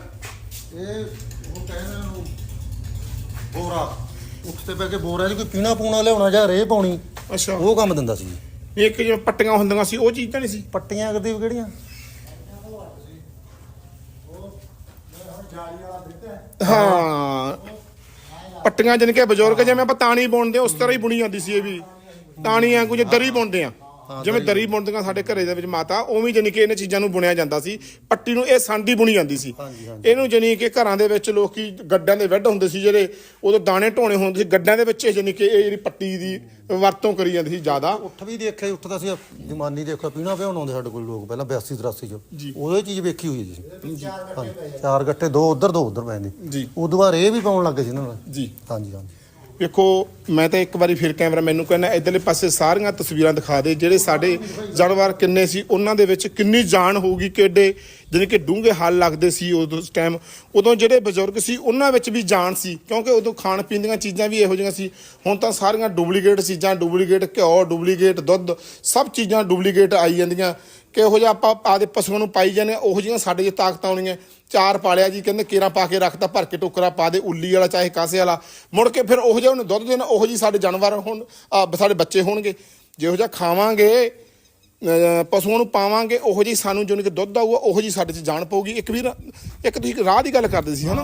ਇਹ ਉਹ ਕਹਿੰਦੇ ਨੂੰ ਬੋਰਾ। ਉੱਠਦੇ ਪੈ ਕੇ ਬੋਰਾ 'ਚ ਕੋਈ ਪੀਣਾ ਪੂਣਾ ਲਿਆਉਣਾ ਜਾਂ ਰੇ ਪਾਉਣੀ ਅੱਛਾ। ਉਹ ਕੰਮ ਦਿੰਦਾ ਸੀ। ਜੀ ਇੱਕ ਜਿਵੇਂ ਪੱਟੀਆਂ ਹੁੰਦੀਆਂ ਸੀ ਉਹ ਚੀਜ਼ ਤਾਂ ਨਹੀਂ ਸੀ? ਪੱਟੀਆਂ ਕਦੇ ਕਿਹੜੀਆਂ? ਹਾਂ। ਪੱਟੀਆਂ ਜਨ ਕੇ ਬਜ਼ੁਰਗ ਜਿਵੇਂ ਆਪਾਂ ਤਾਣੀ ਬੁਣਦੇ ਆ, ਉਸ ਤਰ੍ਹਾਂ ਹੀ ਬੁਣੀ ਜਾਂਦੀ ਸੀ ਇਹ ਵੀ। ਤਾਣੀ ਕੁਝ ਦਰੀ ਬੁਣਦੇ ਆ ਜਿਵੇਂ ਦਰੀ ਬੁਣਦੀਆਂ ਸਾਡੇ ਘਰੇ ਦੇ ਵਿੱਚ ਮਾਤਾ ਉਵੇਂ ਜਾਨੀ ਕਿ ਇਹਨਾਂ ਚੀਜ਼ਾਂ ਨੂੰ ਬੁਣਿਆ ਜਾਂਦਾ ਸੀ। ਪੱਟੀ ਨੂੰ ਇਹ ਸਾਂਡੀ ਬੁਣੀ ਜਾਂਦੀ ਸੀ। ਇਹਨੂੰ ਜਾਨੀ ਕਿ ਘਰਾਂ ਦੇ ਵਿੱਚ ਲੋਕੀ ਗੱਡਾਂ ਦੇ ਵੱਢ ਹੁੰਦੇ ਸੀ ਜਿਹੜੇ ਉਦੋਂ ਦਾਣੇ ਢੋਣੇ ਹੁੰਦੇ ਸੀ। ਗੱਡਾਂ ਦੇ ਵਿੱਚ ਜਾਨੀ ਕਿ ਇਹ ਜਿਹੜੀ ਪੱਟੀ ਦੀ ਵਰਤੋਂ ਕਰੀ ਜਾਂਦੀ ਸੀ ਜ਼ਿਆਦਾ। ਉੱਠ ਵੀ ਦੇਖਿਆ ਜੀ, ਉੱਠ ਤਾਂ ਸੀ ਜਮਾਨੀ ਦੇਖਿਆ ਪੀਣਾ ਪਿਆਉਣ ਆਉਂਦੇ ਸਾਡੇ ਕੋਲ ਲੋਕ ਪਹਿਲਾਂ 82 83 ਚ। ਜੀ। ਉਦੋਂ ਇਹ ਚੀਜ਼ ਵੇਖੀ ਹੋਈ ਹਾਂਜੀ। ਚਾਰ ਗੱਟੇ ਦੋ ਉਧਰ ਦੋ ਉਧਰ ਪੈਂਦੇ ਜੀ। ਉਦੋਂ ਬਾਅਦ ਇਹ ਵੀ ਪਾਉਣ ਲੱਗੇ ਸੀ ਇਹਨਾਂ ਨਾਲ। ਜੀ। ਹਾਂਜੀ ਹਾਂਜੀ। ਵੇਖੋ, ਮੈਂ ਤਾਂ ਇੱਕ ਵਾਰੀ ਫਿਰ ਕੈਮਰਾ ਮੈਨੂੰ ਕਹਿੰਦਾ, ਇਧਰਲੇ ਪਾਸੇ ਸਾਰੀਆਂ ਤਸਵੀਰਾਂ ਦਿਖਾ ਦੇ, ਜਿਹੜੇ ਸਾਡੇ ਜਾਨਵਰ ਕਿੰਨੇ ਸੀ, ਉਹਨਾਂ ਦੇ ਵਿੱਚ ਕਿੰਨੀ ਜਾਨ ਹੋਊਗੀ, ਕਿੱਡੇ ਜਿਹਨੇ ਕਿ ਡੂੰਘੇ ਹੱਲ ਲੱਗਦੇ ਸੀ ਉਦੋਂ ਉਸ ਟਾਈਮ ਉਦੋਂ ਜਿਹੜੇ ਬਜ਼ੁਰਗ ਸੀ, ਉਹਨਾਂ ਵਿੱਚ ਵੀ ਜਾਨ ਸੀ, ਕਿਉਂਕਿ ਉਦੋਂ ਖਾਣ ਪੀਣ ਦੀਆਂ ਚੀਜ਼ਾਂ ਵੀ ਇਹੋ ਜਿਹੀਆਂ ਸੀ। ਹੁਣ ਤਾਂ ਸਾਰੀਆਂ ਡੁਪਲੀਕੇਟ ਚੀਜ਼ਾਂ, ਡੁਪਲੀਕੇਟ ਘਿਓ, ਡੁਪਲੀਕੇਟ ਦੁੱਧ, ਸਭ ਚੀਜ਼ਾਂ ਡੁਪਲੀਕੇਟ ਆਈ ਜਾਂਦੀਆਂ। ਕਿਹੋ ਜਿਹਾ ਆਪਾਂ ਆਦੇ ਪਸ਼ੂਆਂ ਨੂੰ ਪਾਈ ਜਾਂਦੇ ਉਹੋ ਜਿਹੀਆਂ ਸਾਡੇ 'ਚ ਤਾਕਤਾਂ ਆਉਣੀਆਂ ਚਾਰ ਪਾਲਿਆ ਜੀ ਕਹਿੰਦੇ ਕੇਰਾ ਪਾ ਕੇ ਰੱਖਤਾ ਭਰ ਕੇ ਟੋਕਰਾ ਪਾ ਦੇ ਉੱਲੀ ਵਾਲਾ ਚਾਹੇ ਕਾਸੇ ਵਾਲਾ। ਮੁੜ ਕੇ ਫਿਰ ਉਹੋ ਜਿਹਾ ਉਹਨੂੰ ਦੁੱਧ ਦੇਣਾ ਉਹੋ ਜੀ ਸਾਡੇ ਜਾਨਵਰ ਹੁਣ ਸਾਡੇ ਬੱਚੇ ਹੋਣਗੇ। ਜਿਹੋ ਜਿਹਾ ਖਾਵਾਂਗੇ ਪਸ਼ੂਆਂ ਨੂੰ ਪਾਵਾਂਗੇ ਉਹੋ ਜੀ ਸਾਨੂੰ ਜਿਉਂ ਕਿ ਦੁੱਧ ਆਊਗਾ ਉਹੋ ਜੀ ਸਾਡੇ 'ਚ ਜਾਨ ਪਊਗੀ। ਇੱਕ ਵੀਰ ਇੱਕ ਤੁਸੀਂ ਰਾਹ ਦੀ ਗੱਲ ਕਰਦੇ ਸੀ ਹਨਾ?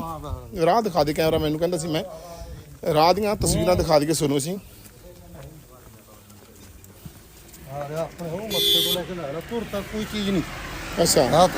ਰਾਹ ਦਿਖਾ ਦੇ ਕੈਮਰਾ ਮੈਨੂੰ ਕਹਿੰਦਾ ਸੀ ਮੈਂ। ਰਾਹ ਦੀਆਂ ਤਸਵੀਰਾਂ ਦਿਖਾ ਦਈਏ ਤੁਹਾਨੂੰ ਅਸੀਂ ਆ ਆਪਣੇ ਉਹ ਮੱਥੇ ਤੋਂ ਲੈ ਕੇ ਲਾ ਤੁਰ ਤੱਕ ਕੋਈ ਚੀਜ਼ ਨਹੀਂ। ਅੱਛਾ। ਆਹ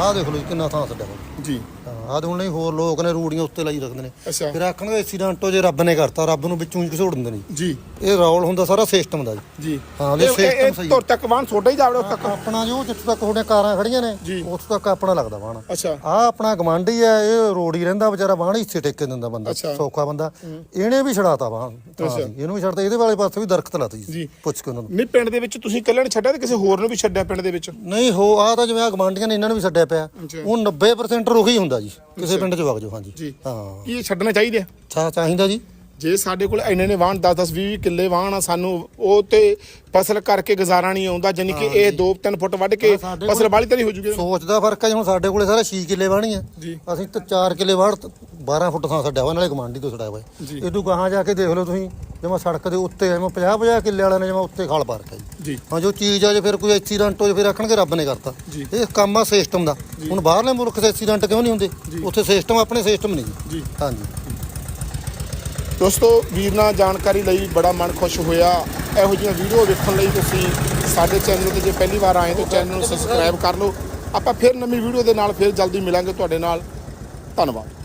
ਆਹ ਦੇਖ ਲਓ ਜੀ ਕਿੰਨਾ ਥਾਂ ਛੱਡਿਆ ਹੋਇਆ ਜੀ ਆਹ ਹੁਣ ਨਹੀਂ ਹੋਰ ਲੋਕ ਨੇ ਰੂੜੀਆਂ ਉੱਤੇ ਲਾਈ ਰੱਖਦੇ ਨੇ। ਅੱਛਾ। ਫਿਰ ਆਖਣਗੇ ਐਕਸੀਡੈਂਟੋ ਜੇ ਰੱਬ ਨੇ ਕਰਤਾ ਰੱਬ ਨੂੰ ਵਿੱਚੋਂ ਹੀ ਘਸੋੜ ਦਿੰਦੇ ਨੇ। ਜੀ। ਜੀ ਇਹ ਰੌਲ ਹੁੰਦਾ ਸਾਰਾ ਸਿਸਟਮ ਦਾ ਜੀ। ਜੀ। ਹਾਂ, ਇਹ- ਇਹ- ਇਹ system ਸਹੀ। ਤੁਰ ਤੱਕ ਵਾਹਨ ਛੋਟਾ ਹੀ ਜਾਵੜਾ ਉਸ ਤੱਕ। ਆਪਣਾ ਜੋ ਜਿੱਥੇ ਤੱਕ ਤੁਹਾਡੀਆਂ ਕਾਰਾਂ ਖੜੀਆਂ ਨੇ। ਉੱਥੇ ਤੱਕ ਆਪਣਾ ਲੱਗਦਾ ਬਾਣ ਅੱਛਾ। ਆ ਆਪਣਾ ਗਵਾਂਢੀ ਆ ਇਹ ਰੋਡ ਹੀ ਰਹਿੰਦਾ ਵਿਚਾਰਾ ਬਾਣ ਹਿੱਸੇ ਟੇਕੇ ਦਿੰਦਾ ਬੰਦਾ ਅੱਛਾ। ਸੌਖਾ ਬੰਦਾ। ਇਹਨੇ ਵੀ ਛੜਾਤਾ ਬਾਣ ਅੱਛਾ। ਇਹਨੂੰ ਵੀ ਛੱਡਤਾ ਇਹਦੇ ਵਾਲੇ ਪਾਸੇ ਵੀ ਦਰਖਤ ਲਾਤੀ ਜੀ। ਜੀ। ਪੁੱਛ ਕੇ ਉਹਨਾਂ ਨੂੰ। ਨਹੀਂ ਪਿੰਡ ਦੇ ਵਿੱਚ ਤੁਸੀਂ ਇਕੱਲੇ ਨੇ ਛੱਡਿਆ ਤੇ ਕਿਸੇ ਹੋਰ ਨੂੰ ਵੀ ਛੱਡਿਆ ਪਿੰਡ ਦੇ ਵਿੱਚ? ਨਹੀਂ ਹੋ ਆ ਤਾਂ ਜਿਵੇਂ ਆ ਗਵਾਂਢੀਆਂ ਨੇ ਇਹਨਾਂ ਨੂੰ ਵੀ ਛੱਡਿਆ ਪਿਆ। ਅੱਛਾ। ਉਹ 90% ਰੁਕ ਹੀ ਹੁੰਦਾ ਜੀ ਕਿਸੇ ਪਿੰਡ 'ਚ ਵਗ ਜਾਓ ਹਾਂਜੀ। ਜੀ। ਹਾਂ। ਕੀ ਇਹ ਛੱਡਣਾ ਚਾਹੀਦਾ? ਚਾ ਚਾਹੀਦਾ ਜੀ। ਜੇ ਸਾਡੇ ਕੋਲ ਇੰਨੇ ਨੇ ਵਾਹਣ 10 10 20 ਕਿੱਲੇ ਵਾਹਣ ਆ ਸਾਨੂੰ ਉਹ ਤੇ ਫਸਲ ਕਰਕੇ ਗੁਜ਼ਾਰਾ ਨਹੀਂ ਆਉਂਦਾ ਜਾਨੀ ਕਿ ਇਹ 2-3 ਫੁੱਟ ਵੱਢ ਕੇ ਫਸਲ ਕੋਲ- ਵਾਲੀ ਤਾਂ ਨਹੀਂ ਹੋ ਜੂਗੀ। ਸੋਚ ਦਾ ਫ਼ਰਕ ਹੈ ਹੁਣ ਸਾਡੇ ਕੋਲੇ ਸਾਰਾ 6 ਕਿੱਲੇ ਵਾਹਣੀ ਆ। ਅਸੀਂ ਤਾਂ 4 ਕਿੱਲੇ ਵਾੜ 12 ਫੁੱਟ ਥਾਂ ਛੱਡਿਆ ਹੋਇਆ ਨਾਲੇ ਗਵਾਂਢੀ ਤੋਂ ਛੱਡਿਆ। ਹੋਇਆ ਇਹ ਤੋਂ ਗਾਹਾਂ ਜਾ ਕੇ ਦੇਖ ਲਓ ਤੁਸੀਂ ਜਿਵੇਂ ਸੜਕ ਦੇ ਉੱਤੇ ਐਵੇਂ 50 50 ਕਿੱਲੇ ਵਾਲਿਆਂ ਨੇ ਜਿਵੇਂ ਉੱਤੇ ਖਾਲ ਪਾ ਰੱਖਿਆ ਜੀ। ਜੀ। ਹਾਂ ਜੋ ਚੀਜ਼ ਆ ਜੇ ਫਿਰ ਕੋਈ ਐਕਸੀਡੈਂਟ ਹੋ ਜੇ ਫਿਰ ਆਖਣਗੇ ਰੱਬ ਨੇ ਕਰਤਾ। ਇਹ ਕੰਮ ਆ ਸਿਸਟਮ ਦਾ। ਹੁਣ ਬਾਹਰਲੇ ਮੁਲਕ 'ਚ ਐਕਸੀਡੈਂਟ ਕਿਉਂ ਨਹੀਂ ਹੁੰਦੇ? ਉੱਥੇ ਸਿਸਟਮ ਆਪਣੇ ਸਿਸਟਮ ਨਹੀਂ। ਜੀ। ਹਾਂਜੀ। ਦੋਸਤੋ, ਵੀਰ ਨਾਲ ਜਾਣਕਾਰੀ ਲਈ ਬੜਾ ਮਨ ਖੁਸ਼ ਹੋਇਆ। ਇਹੋ ਜਿਹੀਆਂ ਵੀਡੀਓ ਵੇਖਣ ਲਈ ਤੁਸੀਂ ਸਾਡੇ ਚੈਨਲ ਤੇ ਜੇ ਪਹਿਲੀ ਵਾਰ ਆਏ ਤਾਂ ਚੈਨਲ ਨੂੰ ਸਬਸਕ੍ਰਾਈਬ ਕਰ ਲਓ। ਆਪਾਂ ਫਿਰ ਨਵੀਂ ਵੀਡੀਓ ਦੇ ਨਾਲ ਫਿਰ ਜਲਦੀ ਮਿਲਾਂਗੇ ਤੁਹਾਡੇ ਨਾਲ। ਧੰਨਵਾਦ।